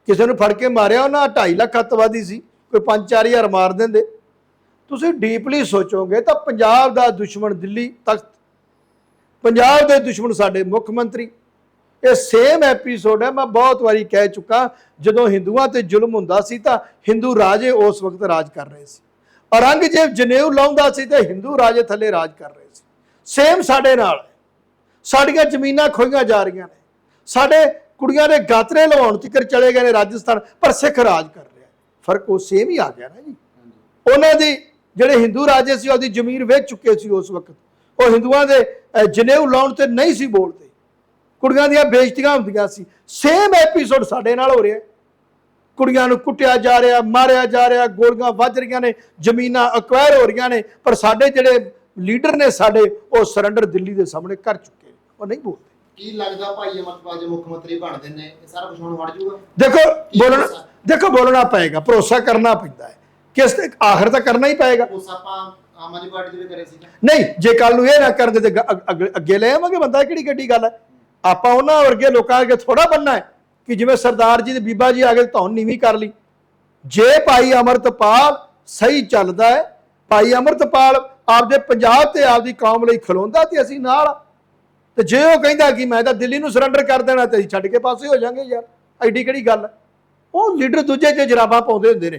ਕਿਸੇ ਨੂੰ ਫੜ ਕੇ ਮਾਰਿਆ, ਉਹਨਾਂ 2.5 ਲੱਖ ਅੱਤਵਾਦੀ ਸੀ, ਕੋਈ 5-4000 ਮਾਰ ਦਿੰਦੇ। ਤੁਸੀਂ ਡੀਪਲੀ ਸੋਚੋਗੇ ਤਾਂ ਪੰਜਾਬ ਦਾ ਦੁਸ਼ਮਣ ਦਿੱਲੀ ਤਖਤ, ਪੰਜਾਬ ਦੇ ਦੁਸ਼ਮਣ ਸਾਡੇ ਮੁੱਖ ਮੰਤਰੀ। ਇਹ ਸੇਮ ਐਪੀਸੋਡ ਹੈ, ਮੈਂ ਬਹੁਤ ਵਾਰੀ ਕਹਿ ਚੁੱਕਾ, ਜਦੋਂ ਹਿੰਦੂਆਂ ਤੇ ਜ਼ੁਲਮ ਹੁੰਦਾ ਸੀ ਤਾਂ ਹਿੰਦੂ ਰਾਜੇ ਉਸ ਵਕਤ ਰਾਜ ਕਰ ਰਹੇ ਸੀ। ਔਰੰਗਜ਼ੇਬ ਜਨੇਊ ਲਾਉਂਦਾ ਸੀ ਤੇ ਹਿੰਦੂ ਰਾਜੇ ਥੱਲੇ ਰਾਜ ਕਰ ਰਹੇ ਸੀ। ਸੇਮ ਸਾਡੇ ਨਾਲ। ਸਾਡੀਆਂ ਜ਼ਮੀਨਾਂ ਖੋਈਆਂ ਜਾ ਰਹੀਆਂ ਨੇ। ਸਾਡੇ ਕੁੜੀਆਂ ਦੇ ਗਾਤਰੇ ਲਵਾਉਣ ਤੱਕ ਚਲੇ ਗਏ ਨੇ ਰਾਜਸਥਾਨ ਪਰ ਸਿੱਖ ਰਾਜ ਕਰ ਰਿਹਾ। ਫ਼ਰਕ ਉਹ ਸੇਮ ਹੀ ਆ ਗਿਆ ਨਾ ਜੀ। ਉਹਨਾਂ ਦੀ ਜਿਹੜੇ ਹਿੰਦੂ ਰਾਜੇ ਸੀ ਉਹਦੀ ਜ਼ਮੀਨ ਵੇਚ ਚੁੱਕੇ ਸੀ ਉਸ ਵਕਤ। ਉਹ ਹਿੰਦੂਆਂ ਦੇ ਜਨੇਊ ਲਾਉਣ ਤੇ ਨਹੀਂ ਸੀ ਬੋਲਦੇ। ਕੁੜੀਆਂ ਦੀਆਂ ਬੇਇੱਜ਼ਤੀਆਂ ਹੁੰਦੀਆਂ ਸੀ। ਸੇਮ ਐਪੀਸੋਡ ਸਾਡੇ ਨਾਲ ਹੋ ਰਿਹਾ। ਕੁੜੀਆਂ ਨੂੰ ਕੁੱਟਿਆ ਜਾ ਰਿਹਾ ਮਾਰਿਆ ਜਾ ਰਿਹਾ ਗੋਲੀਆਂ ਵੱਜ ਰਹੀਆਂ ਨੇ ਜ਼ਮੀਨਾਂ ਅਕਵਾਇਰ ਹੋ ਰਹੀਆਂ ਨੇ ਪਰ ਸਾਡੇ ਜਿਹੜੇ ਲੀਡਰ ਨੇ ਸਾਡੇ ਉਹ ਸਰੈਂਡਰ ਦਿੱਲੀ ਦੇ ਸਾਹਮਣੇ ਕਰ ਚੁੱਕੇ ਨੇ ਉਹ ਨਹੀਂ ਬੋਲਦੇ। ਕੀ ਲੱਗਦਾ ਭਾਈ ਅਮਰਪਾਲ ਜੇ ਮੁੱਖ ਮੰਤਰੀ ਬਣਦੇ ਨੇ? ਇਹ ਸਾਰਾ ਕੁਝ ਹੁਣ ਹਟ ਜਾਊਗਾ? ਦੇਖੋ ਬੋਲਣਾ ਭਰੋਸਾ? ਦੇਖੋ ਬੋਲਣਾ ਪਏਗਾ ਭਰੋਸਾ ਕਰਨਾ ਪੈਂਦਾ ਹੈ। ਕਿਸ ਤੇ ਆਖਰ ਤਾਂ ਕਰਨਾ ਹੀ ਪਏਗਾ। ਉਸ ਆਪਾਂ ਆਮ ਆਦਮੀ ਪਾਰਟੀ ਦੇ ਕਰੇ ਸੀ। ਨਹੀਂ ਜੇ ਕੱਲ ਨੂੰ ਇਹ ਨਾ ਕਰਨ ਤੇ ਅੱਗੇ ਲੈ ਆਵਾਂਗੇ ਬੰਦਾ ਕਿਹੜੀ ਗੱਡੀ ਗੱਲ ਹੈ? ਆਪਾਂ ਉਹਨਾਂ ਵਰਗੇ ਲੋਕਾਂ ਅੱਗੇ ਥੋੜਾ ਬੰਨਾ ਹੈ। ਕਿ ਜਿਵੇਂ ਸਰਦਾਰ ਜੀ ਤੇ ਬੀਬਾ ਜੀ ਆ ਗਏ ਧੌਣ ਨੀਵੀਂ ਕਰ ਲਈ। ਜੇ ਭਾਈ ਅਮਰਤਪਾਲ ਸਹੀ ਚੱਲਦਾ ਹੈ ਭਾਈ ਅਮਰਤਪਾਲ ਆਪਦੇ ਪੰਜਾਬ ਤੇ ਆਪਦੀ ਕੌਮ ਲਈ ਖਲੋਂਦਾ ਤੇ ਅਸੀਂ ਨਾਲ ਆ। ਤੇ ਜੇ ਉਹ ਕਹਿੰਦਾ ਕਿ ਮੈਂ ਤਾਂ ਦਿੱਲੀ ਨੂੰ ਸਰੈਂਡਰ ਕਰ ਦੇਣਾ ਤੇ ਅਸੀਂ ਛੱਡ ਕੇ ਪਾਸੇ ਹੋ ਜਾਾਂਗੇ ਯਾਰ ਐਡੀ ਕਿਹੜੀ ਗੱਲ ਹੈ? ਉਹ ਲੀਡਰ ਦੂਜੇ ਜੇ ਜਰਾਬਾਂ ਪਾਉਂਦੇ ਹੁੰਦੇ ਨੇ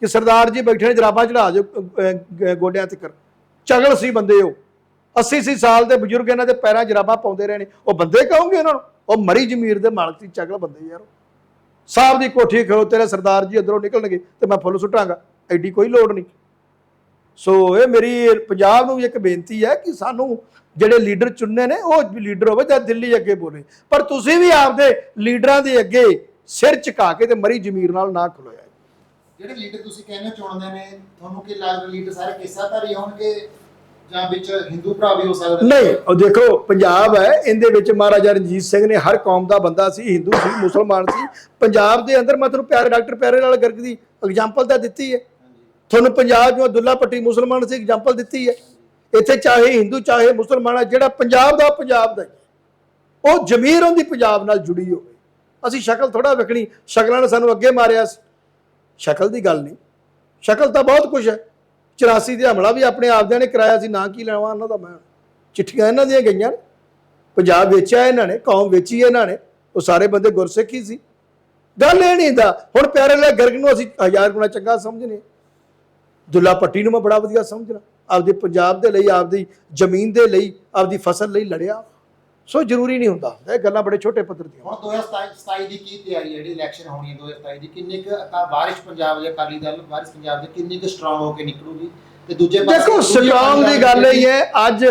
ਕਿ ਸਰਦਾਰ ਜੀ ਬੈਠੇ ਨੇ ਜਰਾਬਾਂ ਚੜਾ ਦਿਓ ਅਹ, ਅਹ, ਗੋਡਿਆਂ ਤੱਕ। ਚਗਲ ਸੀ ਬੰਦੇ ਉਹ। 80 80 ਸਾਲ ਦੇ ਬਜ਼ੁਰਗ ਇਹਨਾਂ ਦੇ ਪੈਰਾਂ ਜਰਾਬਾਂ ਪਾਉਂਦੇ ਰਹੇ ਨੇ। ਉਹ ਬੰਦੇ ਕਹੋਗੇ ਉਹਨਾਂ ਨੂੰ? ਉਹ ਮਰੀ ਜ਼ਮੀਰ ਦੇ ਮਾਲਕ ਸੀ ਚਗਲ ਬੰਦੇ ਯਾਰ। ਸਾਹਿਬ ਦੀ ਕੋਠੀ ਖੜੋ ਤੇਰੇ ਸਰਦਾਰ ਜੀ ਅੰਦਰੋਂ ਨਿਕਲਣਗੇ ਤੇ ਮੈਂ ਫੁੱਲ ਸੁੱਟਾਂਗਾ, ਐਡੀ ਕੋਈ ਲੋੜ ਨਹੀਂ। ਸੋ ਇਹ ਮੇਰੀ ਪੰਜਾਬ ਨੂੰ ਵੀ ਇੱਕ ਬੇਨਤੀ ਹੈ ਕਿ ਸਾਨੂੰ ਜਿਹੜੇ ਲੀਡਰ ਚੁਣਨੇ ਨੇ, ਉਹ ਲੀਡਰ ਹੋਵੇ ਜਾਂ ਦਿੱਲੀ ਅੱਗੇ ਬੋਲੇ। ਪਰ ਤੁਸੀਂ ਵੀ ਆਪਦੇ ਲੀਡਰਾਂ ਦੇ ਅੱਗੇ ਸਿਰ ਝੁਕਾ ਕੇ ਤੇ ਮਰੀ ਜ਼ਮੀਰ ਨਾਲ ਨਾ ਖਲੋਇਆ। ਜਿਹੜੇ ਲੀਡਰ ਤੁਸੀਂ ਕਹਿੰਦੇ ਹੋ ਚੁਣਦੇ ਨੇ, ਤੁਹਾਨੂੰ ਕੀ ਲੱਗਦਾ ਲੀਡਰ ਸਾਰੇ ਕਿੱਸਾਧਾਰੀ ਹੋਣਗੇ? ਜਾਂ ਵਿੱਚ ਹਿੰਦੂ ਭਰਾ ਵੀ ਹੋ ਸਕਦੇ ਨਹੀਂ, ਉਹ ਦੇਖੋ, ਪੰਜਾਬ ਹੈ, ਇਹਦੇ ਵਿੱਚ ਮਹਾਰਾਜਾ ਰਣਜੀਤ ਸਿੰਘ ਨੇ ਹਰ ਕੌਮ ਦਾ ਬੰਦਾ ਸੀ, ਹਿੰਦੂ ਸੀ, ਮੁਸਲਮਾਨ ਸੀ। ਪੰਜਾਬ ਦੇ ਅੰਦਰ ਮੈਂ ਤੁਹਾਨੂੰ ਪਿਆਰੇ ਡਾਕਟਰ ਪਿਆਰੇ ਲਾਲ ਗਰਗ ਦੀ ਐਗਜ਼ਾਮਪਲ ਤਾਂ ਦਿੱਤੀ ਹੈ। ਤੁਹਾਨੂੰ ਪੰਜਾਬ ਜੋ ਦੁੱਲਾ ਪੱਟੀ ਮੁਸਲਮਾਨ ਸੀ ਐਗਜ਼ਾਮਪਲ ਦਿੱਤੀ ਹੈ। ਇੱਥੇ ਚਾਹੇ ਹਿੰਦੂ, ਚਾਹੇ ਮੁਸਲਮਾਨ ਹੈ, ਜਿਹੜਾ ਪੰਜਾਬ ਦਾ ਪੰਜਾਬ ਦਾ ਹੀ ਉਹ ਜ਼ਮੀਰ ਉਹਦੀ ਪੰਜਾਬ ਨਾਲ ਜੁੜੀ ਹੋਵੇ। ਅਸੀਂ ਸ਼ਕਲ ਥੋੜਾ ਵੇਖਣੀ, ਸ਼ਕਲਾਂ ਨੇ ਸਾਨੂੰ ਅੱਗੇ ਮਾਰਿਆ ਸੀ। ਸ਼ਕਲ ਦੀ ਗੱਲ ਨਹੀਂ। ਸ਼ਕਲ ਤਾਂ ਬਹੁਤ ਕੁਝ ਹੈ। 84 ਦੇ ਹਮਲਾ ਵੀ ਆਪਣੇ ਆਪਦਿਆਂ ਨੇ ਕਰਾਇਆ ਸੀ, ਨਾ ਕੀ ਲੈਣਾ ਉਹਨਾਂ ਦਾ ਮੈਂ। ਚਿੱਠੀਆਂ ਇਹਨਾਂ ਦੀਆਂ ਗਈਆਂ ਨੇ। ਪੰਜਾਬ ਵੇਚਿਆ ਇਹਨਾਂ ਨੇ, ਕੌਮ ਵੇਚੀ ਇਹਨਾਂ ਨੇ। ਉਹ ਸਾਰੇ ਬੰਦੇ ਗੁਰਸਿੱਖ ਹੀ ਸੀ। ਗੱਲ ਇਹ ਨਹੀਂ ਦਾ ਹੁਣ ਪਿਆਰੇ ਲੈ ਗਰਗ ਨੂੰ ਅਸੀਂ ਹਜ਼ਾਰ ਗੁਣਾ ਚੰਗਾ ਸਮਝਨੇ ਦੁੱਲਾ ਪੱਟੀ ਨੂੰ ਮੈਂ ਬੜਾ ਵਧੀਆ ਸਮਝਣਾ ਆਪਦੇ ਪੰਜਾਬ ਦੇ ਲਈ, ਆਪਦੀ ਜ਼ਮੀਨ ਦੇ ਲਈ, ਆਪਦੀ ਫਸਲ ਲਈ ਲੜਿਆ। ਸੋ ਜ਼ਰੂਰੀ ਨਹੀਂ ਹੁੰਦਾ। ਇਹ ਗੱਲਾਂ ਬੜੇ ਛੋਟੇ ਪੱਧਰ ਦੀਆਂ। ਹੁਣ 2027 27 ਦੀ ਕੀ ਤਿਆਰੀ ਹੈ? ਜਿਹੜੀ ਇਲੈਕਸ਼ਨ ਹੋਣੀ ਹੈ 2027 ਦੀ ਕਿੰਨੀ ਕੁ ਵਾਰਿਸ਼ ਪੰਜਾਬ ਦੇ ਅਕਾਲੀ ਦਲ ਵਾਰਿਸ਼ ਪੰਜਾਬ ਦੇ ਕਿੰਨੀ ਕੁ ਸਟਰੋਂਗ ਹੋ ਕੇ ਨਿਕਲੂਗੀ? ਤੇ ਦੂਜੇ ਦੇਖੋ ਦੂਜੀ ਸਟਰੋਂਗ ਦੀ ਗੱਲ ਇਹ ਹੈ ਅੱਜ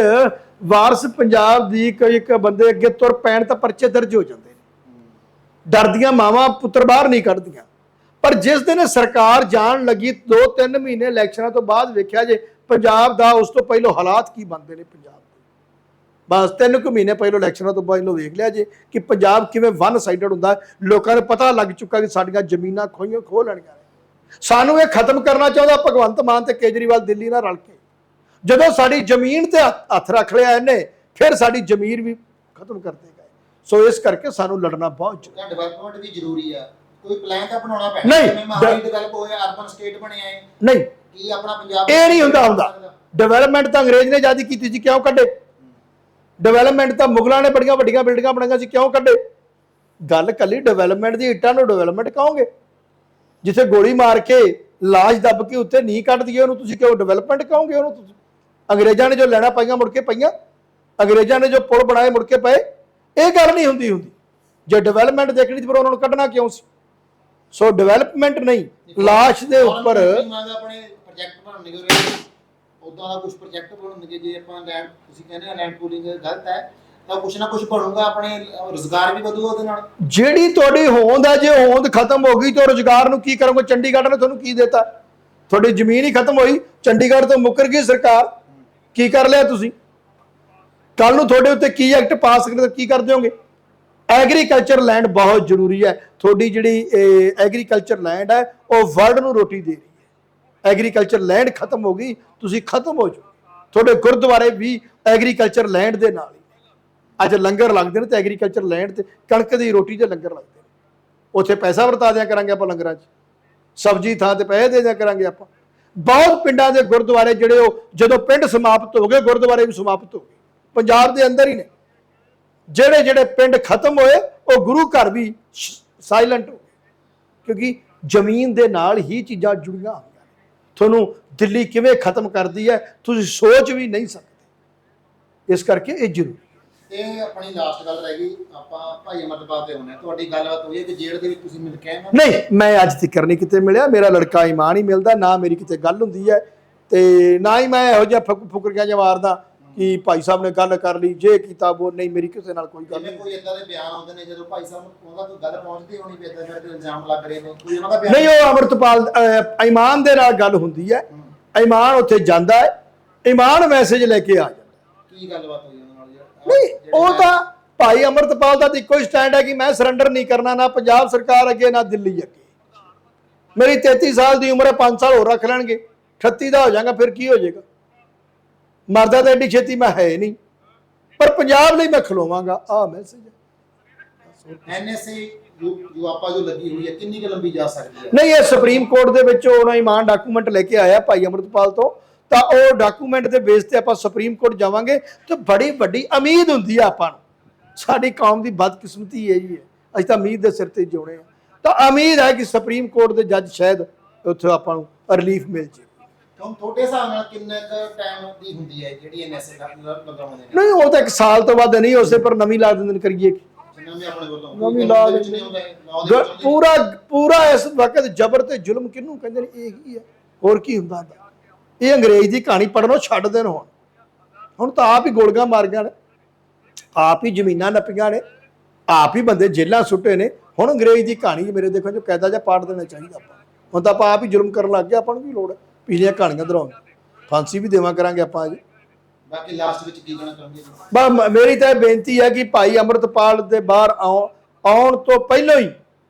ਵਾਰਸ ਪੰਜਾਬ ਦੀ ਇੱਕ ਇੱਕ ਬੰਦੇ ਅੱਗੇ ਤੁਰ ਪੈਣ ਤਾਂ ਪਰਚੇ ਦਰਜ ਹੋ ਜਾਂਦੇ ਨੇ। ਡਰਦੀਆਂ ਮਾਵਾਂ ਪੁੱਤਰ ਬਾਹਰ ਨਹੀਂ ਕੱਢਦੀਆਂ। ਪਰ ਜਿਸ ਦਿਨ ਸਰਕਾਰ ਜਾਣ ਲੱਗੀ 2-3 ਮਹੀਨੇ ਇਲੈਕਸ਼ਨਾਂ ਤੋਂ ਬਾਅਦ ਵੇਖਿਆ ਜੇ ਪੰਜਾਬ ਦਾ ਉਸ ਤੋਂ ਪਹਿਲਾਂ ਹਾਲਾਤ ਕੀ ਬਣਦੇ ਨੇ ਪੰਜਾਬ ਬਸ ਤਿੰਨ ਕੁ ਮਹੀਨੇ ਪਹਿਲਾਂ ਇਲੈਕਸ਼ਨਾਂ ਤੋਂ ਪਹਿਲਾਂ ਵੇਖ ਲਿਆ ਜੇ ਕਿ ਪੰਜਾਬ ਕਿਵੇਂ ਵਨ ਸਾਈਡਡ ਹੁੰਦਾ ਹੈ। ਲੋਕਾਂ ਨੂੰ ਪਤਾ ਲੱਗ ਚੁੱਕਾ ਕਿ ਸਾਡੀਆਂ ਜ਼ਮੀਨਾਂ ਖੋਈਆਂ ਖੋਹ ਲੈਣੀਆਂ ਨੇ। ਸਾਨੂੰ ਇਹ ਖਤਮ ਕਰਨਾ ਚਾਹੁੰਦਾ ਭਗਵੰਤ ਮਾਨ ਤੇ ਕੇਜਰੀਵਾਲ ਦਿੱਲੀ ਨਾਲ ਰਲ ਕੇ। ਜਦੋਂ ਸਾਡੀ ਜ਼ਮੀਨ ਤੇ ਹੱਥ- ਰੱਖ ਲਿਆ ਇਹਨੇ ਫਿਰ ਸਾਡੀ ਜ਼ਮੀਰ ਵੀ ਖਤਮ ਕਰ ਦੇਗਾ ਸੋ ਇਸ ਕਰਕੇ ਸਾਨੂੰ ਲੜਨਾ ਬਹੁਤ ਜ਼ਰੂਰੀ ਡਿਵੈਲਪਮੈਂਟ ਵੀ ਜ਼ਰੂਰੀ ਆ। ਕੋਈ ਪਲਾਨ ਤਾਂ ਬਣਾਉਣਾ ਪੈਣਾ? ਨਹੀਂ, ਮਹਾਲੀ ਡਿਵੈਲਪ ਹੋਇਆ ਅਰਬਨ ਸਟੇਟ ਬਣਿਆ ਹੈ ਨਹੀਂ। ਕੀ ਆਪਣਾ ਪੰਜਾਬ ਇਹ ਨਹੀਂ ਹੁੰਦਾ ਹੁੰਦਾ। ਡਿਵੈਲਪਮੈਂਟ ਤਾਂ ਅੰਗਰੇਜ਼ ਨੇ ਜ਼ਿਆਦਾ ਕੀਤੀ ਸੀ ਕਿਉਂ ਕੱਢੇ? ਡਿਵੈਲਪਮੈਂਟ ਤਾਂ ਮੁਗਲਾਂ ਨੇ ਬੜੀਆਂ ਵੱਡੀਆਂ ਬਿਲਡਿੰਗਾਂ ਬਣਾਈਆਂ ਸੀ ਕਿਉਂ ਕੱਢੇ? ਗੱਲ ਕੱਲੀ ਡਿਵੈਲਪਮੈਂਟ ਦੀ ਇੱਟਾਂ ਨੂੰ ਡਿਵੈਲਪਮੈਂਟ ਕਹੋਗੇ? ਜਿੱਥੇ ਗੋਲੀ ਮਾਰ ਕੇ ਲਾਸ਼ ਦੱਬ ਕੇ ਉੱਤੇ ਨਹੀਂ ਕੱਢ ਦਈਏ ਉਹਨੂੰ ਤੁਸੀਂ ਕਿਉਂ ਡਿਵੈਲਪਮੈਂਟ ਕਹੋਗੇ ਉਹਨੂੰ? ਤੁਸੀਂ ਅੰਗਰੇਜ਼ਾਂ ਨੇ ਜੋ ਲੈਣਾ ਪਾਈਆਂ ਮੁੜ ਕੇ ਪਈਆਂ? ਅੰਗਰੇਜ਼ਾਂ ਨੇ ਜੋ ਪੁਲ ਬਣਾਏ ਮੁੜ ਕੇ ਪਏ? ਇਹ ਗੱਲ ਨਹੀਂ ਹੁੰਦੀ ਹੁੰਦੀ। ਜੇ ਡਿਵੈਲਪਮੈਂਟ ਦੇਖਣੀ ਸੀ ਫਿਰ ਉਹਨਾਂ ਨੂੰ ਕੱਢਣਾ ਕਿਉਂ ਸੀ? ਸੋ ਡਿਵੈਲਪਮੈਂਟ ਨਹੀਂ ਲਾਸ਼ ਦੇ ਉੱਪਰ ਆਪਣੇ ਪ੍ਰੋਜੈਕਟ ਬਣਨਗੇ ਉਰੇ ਉਦਾਂ ਦਾ ਕੁਝ ਪ੍ਰੋਜੈਕਟ ਬਣਨਗੇ, ਜੇ ਆਪਾਂ ਲੈਂਡ ਤੁਸੀਂ ਕਹਿੰਦੇ ਆ ਲੈਂਡ ਪੂਲਿੰਗ ਗਲਤ ਹੈ, ਤਾਂ ਕੁਛ ਨਾ ਕੁਛ ਬਣੂਗਾ, ਆਪਣੇ ਰੋਜ਼ਗਾਰ ਵੀ ਵਧੂਗਾ ਉਹਦੇ ਨਾਲ। ਜਿਹੜੀ ਤੁਹਾਡੀ ਹੋਂਦ ਹੈ ਜੇ ਹੋਂਦ ਖਤਮ ਹੋ ਗਈ, ਤਾਂ ਰੋਜ਼ਗਾਰ ਨੂੰ ਕੀ ਕਰੋਗੇ? ਚੰਡੀਗੜ੍ਹ ਨੇ ਤੁਹਾਨੂੰ ਕੀ ਦਿੱਤਾ? ਤੁਹਾਡੀ ਜ਼ਮੀਨ ਹੀ ਖਤਮ ਹੋਈ, ਚੰਡੀਗੜ੍ਹ ਤੋਂ ਮੁੱਕਰ ਗਈ ਸਰਕਾਰ। ਕੀ ਕਰ ਲਿਆ ਤੁਸੀਂ? ਕੱਲ ਨੂੰ ਤੁਹਾਡੇ ਉੱਤੇ ਕੀ ਐਕਟ ਪਾਸ ਕਰਦੇ ਤਾਂ ਕੀ ਕਰ ਦਿਓਗੇ? ਐਗਰੀਕਲਚਰ ਲੈਂਡ ਬਹੁਤ ਜ਼ਰੂਰੀ ਹੈ। ਤੁਹਾਡੀ ਜਿਹੜੀ ਐਗਰੀਕਲਚਰ ਲੈਂਡ ਹੈ, ਉਹ ਵਰਲਡ ਨੂੰ ਰੋਟੀ ਦੇ ਐਗਰੀਕਲਚਰ ਲੈਂਡ ਖਤਮ ਹੋ ਗਈ, ਤੁਸੀਂ ਖਤਮ ਹੋ ਜਾਓ। ਤੁਹਾਡੇ ਗੁਰਦੁਆਰੇ ਵੀ ਐਗਰੀਕਲਚਰ ਲੈਂਡ ਦੇ ਨਾਲ ਹੀ। ਅੱਜ ਲੰਗਰ ਲੱਗਦੇ ਨੇ ਤੇ ਐਗਰੀਕਲਚਰ ਲੈਂਡ ਤੇ, ਕਣਕ ਦੀ ਰੋਟੀ ਦੇ ਲੰਗਰ ਲੱਗਦੇ ਨੇ। ਉੱਥੇ ਪੈਸਾ ਵਰਤਾ ਦਿਆ ਕਰਾਂਗੇ ਆਪਾਂ ਲੰਗਰਾਂ 'ਚ। ਸਬਜ਼ੀ ਥਾਂ ਤੇ ਪੈਸੇ ਦੇ ਦਿਆ ਕਰਾਂਗੇ ਆਪਾਂ। ਬਹੁਤ ਪਿੰਡਾਂ ਦੇ ਗੁਰਦੁਆਰੇ ਜਿਹੜੇ ਉਹ, ਜਦੋਂ ਪਿੰਡ ਸਮਾਪਤ ਹੋ ਗਏ, ਗੁਰਦੁਆਰੇ ਵੀ ਸਮਾਪਤ ਹੋ ਗਏ। ਪੰਜਾਬ ਦੇ ਅੰਦਰ ਹੀ ਨੇ। ਜਿਹੜੇ ਜਿਹੜੇ ਪਿੰਡ ਖਤਮ ਹੋਏ, ਉਹ ਗੁਰੂ ਘਰ ਵੀ ਸਾਇਲੈਂਟ ਹੋ ਗਏ। ਕਿਉਂਕਿ ਜ਼ਮੀਨ ਦੇ ਨਾਲ ਹੀ ਚੀਜ਼ਾਂ ਜੁੜੀਆਂ ਹੋਈਆਂ। ਤੁਹਾਨੂੰ ਦਿੱਲੀ ਕਿਵੇਂ ਖਤਮ ਕਰਦੀ ਹੈ ਤੁਸੀਂ ਸੋਚ ਵੀ ਨਹੀਂ ਸਕਦੇ। ਇਸ ਕਰਕੇ ਇਹ ਜ਼ਰੂਰੀ ਇਹ ਆਪਣੀ ਲਾਸਟ ਗੱਲ ਰਹਿ ਗਈ ਆਪਾਂ ਭਾਈ ਅਮਰਪਾਲ ਦੇ ਹੁੰਨੇ ਤੁਹਾਡੀ ਗੱਲਬਾਤ ਹੋਈ ਹੈ ਕਿ ਜੇਲ੍ਹ ਦੇ ਵਿੱਚ ਤੁਸੀਂ ਮਿਲ ਕੇ ਆਏ ਨਹੀਂ ਮੈਂ ਅੱਜ ਤੱਕ ਨਹੀਂ ਕਿਤੇ ਮਿਲਿਆ ਮੇਰਾ ਲੜਕਾ ਇਮਾਨ ਹੀ ਮਿਲਦਾ ਨਾ ਮੇਰੀ ਕਿਤੇ ਗੱਲ ਹੁੰਦੀ ਹੈ ਤੇ ਨਾ ਹੀ ਮੈਂ ਇਹੋ ਜਿਹਾ ਫੁਕ ਫੁਕਰੀਆਂ ਜਿਹਾ ਮਾਰਦਾ। ਕਿ ਭਾਈ ਸਾਹਿਬ ਨੇ ਗੱਲ ਕਰ ਲਈ ਜੇ ਕੀਤਾ ਉਹ ਨਹੀਂ ਮੇਰੀ ਕਿਸੇ ਨਾਲ ਕੋਈ ਗੱਲ ਨਹੀਂ। ਕੋਈ ਇਦਾਂ ਦੇ ਬਿਆਨ ਆਉਂਦੇ ਨੇ ਜਦੋਂ ਭਾਈ ਸਾਹਿਬ ਉਹਦਾ ਕੋਈ ਗੱਲ ਪਹੁੰਚਦੀ ਹੋਣੀ ਵੀ ਇਦਾਂ ਦੇ ਇਲਜ਼ਾਮ ਲੱਗ ਰਹੇ ਨੇ ਕੋਈ ਉਹਨਾਂ ਦਾ ਬਿਆਨ ਨਹੀਂ ਉਹ ਅਮਰਤਪਾਲ ਇਮਾਨ ਦੇ ਨਾਲ ਗੱਲ ਹੁੰਦੀ ਹੈ। ਇਮਾਨ ਉੱਥੇ ਜਾਂਦਾ ਹੈ। ਇਮਾਨ ਮੈਸੇਜ ਲੈ ਕੇ ਆ ਜਾਂਦਾ ਕੀ ਗੱਲਬਾਤ ਹੋਈ ਉਹਨਾਂ ਨਾਲ ਜਿਹੜਾ- ਨਹੀਂ ਜਿਹੜੇ ਉਹ ਤਾਂ ਭਾਈ ਅਮਰਤਪਾਲ ਦਾ ਤਾਂ ਇੱਕੋ ਹੀ ਸਟੈਂਡ ਹੈ ਕਿ ਮੈਂ ਸਰੈਂਡਰ ਨਹੀਂ ਕਰਨਾ ਨਾ ਪੰਜਾਬ ਸਰਕਾਰ ਅੱਗੇ ਨਾ ਦਿੱਲੀ ਅੱਗੇ। ਮੇਰੀ 33 ਸਾਲ ਦੀ ਉਮਰ ਹੈ 5 ਸਾਲ ਹੋਰ ਰੱਖ ਲੈਣਗੇ। 38 ਦਾ ਹੋ ਜਾਗਾ ਫਿਰ ਕੀ ਹੋ ਜਾਏਗਾ? ਮਰਦਾ ਤਾਂ ਐਡੀ ਛੇਤੀ ਮੈਂ ਹੈ ਨਹੀਂ। ਪਰ ਪੰਜਾਬ ਲਈ ਮੈਂ ਖਲੋਵਾਂਗਾ। ਆ ਮੈਸੇਜ ਐਨਐਸਏ ਜੋ ਜੋ ਆਪਾਂ ਜੋ ਲੱਗੀ ਹੋਈ ਹੈ ਕਿੰਨੀ ਕੁ ਲੰਬੀ ਜਾ ਸਕਦੀ ਹੈ? ਨਹੀਂ ਇਹ ਸੁਪਰੀਮ ਕੋਰਟ ਦੇ ਵਿੱਚ ਉਹਨਾਂ ਇਮਾਨ ਡਾਕੂਮੈਂਟ ਲੈ ਕੇ ਆਇਆ ਭਾਈ ਅਮਰਤਪਾਲ ਤੋਂ। ਤਾਂ ਉਹ ਡਾਕੂਮੈਂਟ ਦੇ ਬੇਸ ਤੇ ਆਪਾਂ ਸੁਪਰੀਮ ਕੋਰਟ ਜਾਵਾਂਗੇ ਤੇ ਬੜੀ ਵੱਡੀ ਉਮੀਦ ਹੁੰਦੀ ਆ ਆਪਾਂ ਨੂੰ। ਸਾਡੀ ਕੌਮ ਦੀ ਬਦਕਿਸਮਤੀ ਇਹ ਹੀ ਹੈ। ਅਸੀਂ ਤਾਂ ਉਮੀਦ ਦੇ ਸਿਰ ਤੇ ਜਿਉਣੇ ਆ। ਤਾਂ ਉਮੀਦ ਹੈ ਕਿ ਸੁਪਰੀਮ ਕੋਰਟ ਦੇ ਜੱਜ ਸ਼ਾਇਦ ਉੱਥੇ ਆਪਾਂ ਨੂੰ ਰਿਲੀਫ ਮਿਲ ਜੇ। ਹੁਣ ਤੁਹਾਡੇ ਹਿਸਾਬ ਨਾਲ ਕਿੰਨੇ ਕੁ ਟਾਈਮ ਦੀ ਹੁੰਦੀ ਹੈ ਜਿਹੜੀ ਐਨਐਸਏ ਲਗਾਉਂਦੇ ਨੇ? ਨਹੀਂ ਉਹ ਤਾਂ ਇੱਕ ਸਾਲ ਤੋਂ ਬਾਅਦ ਨਹੀਂ ਉਸੇ ਪਰ ਨਵੀਂ ਲਾ ਦਿੰਦੇ ਨੇ ਕਰੀਏ ਕੀ। ਜਿੰਨਾ ਵੀ ਆਪਣੇ ਵੱਲੋਂ ਨਵੀਂ ਲਾ ਪੂਰਾ ਪੂਰਾ ਇਸ ਵਕਤ ਜ਼ਬਰ ਤੇ ਜ਼ੁਲਮ ਕਿਹਨੂੰ ਕਹਿੰਦੇ ਨੇ? ਇਹ ਹੀ ਹੈ? ਹੋਰ ਕੀ ਹੁੰਦਾ ਇਹ ਅੰਗਰੇਜ਼ ਦੀ ਕਹਾਣੀ ਪੜਨੋਂ ਛੱਡ ਦੇਣ ਹੁਣ। ਹੁਣ ਤਾਂ ਆਪ ਹੀ ਗੋਲੀਆਂ ਮਾਰੀਆਂ ਨੇ। ਆਪ ਹੀ ਜ਼ਮੀਨਾਂ ਨੱਪੀਆਂ ਨੇ। ਆਪ ਹੀ ਬੰਦੇ ਜੇਲਾਂ ਸੁੱਟੇ ਨੇ। ਹੁਣ ਅੰਗਰੇਜ਼ ਦੀ ਕਹਾਣੀ ਮੇਰੇ ਦੇਖੋ ਜੋ ਕਾਇਦਾ ਜਿਹਾ ਪਾੜ ਦੇਣਾ ਚਾਹੀਦਾ ਆਪਾਂ। ਹੁਣ ਤਾਂ ਆਪਾਂ ਆਪ ਹੀ ਜ਼ੁਲਮ ਕਰਨ ਲੱਗ ਗਏ ਆਪਾਂ ਨੂੰ ਕੀ ਲੋੜ ਹੈ? ਪਿਛਲੀਆਂ ਕਹਾਣੀਆਂ ਦੁਹਰਾਉਣ ਦੀ ਫਾਂਸੀ ਵੀ ਦੇਵਾਂ ਕਰਾਂਗੇ ਆਪਾਂ ਜੀ। ਬਾਕੀ ਲਾਸਟ ਵਿੱਚ ਕੀ ਕਹਿਣਾ ਚਾਹੁੰਦੇ ਮ- ਮੇਰੀ ਤਾਂ ਇਹ ਬੇਨਤੀ ਹੈ ਕਿ ਭਾਈ ਅੰਮ੍ਰਿਤਪਾਲ ਦੇ ਬਾਹਰ ਆਉ- ਆਉਣ ਤੋਂ ਪਹਿਲਾਂ ਹੀ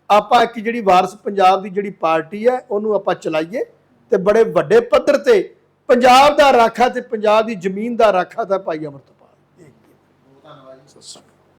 ਆਪਾਂ ਇੱਕ ਜਿਹੜੀ ਵਾਰਸ ਪੰਜਾਬ ਦੀ ਜਿਹੜੀ ਪਾਰਟੀ ਹੈ ਉਹਨੂੰ ਆਪਾਂ ਚਲਾਈਏ ਤੇ ਬੜੇ ਵੱਡੇ ਪੱਧਰ ਤੇ ਪੰਜਾਬ ਦਾ ਰਾਖਾ ਤੇ ਪੰਜਾਬ ਦੀ ਜ਼ਮੀਨ ਦਾ ਰਾਖਾ ਤਾਂ ਭਾਈ ਅੰਮ੍ਰਿਤਪਾਲ। ਧੰਨਵਾਦ ਜੀ।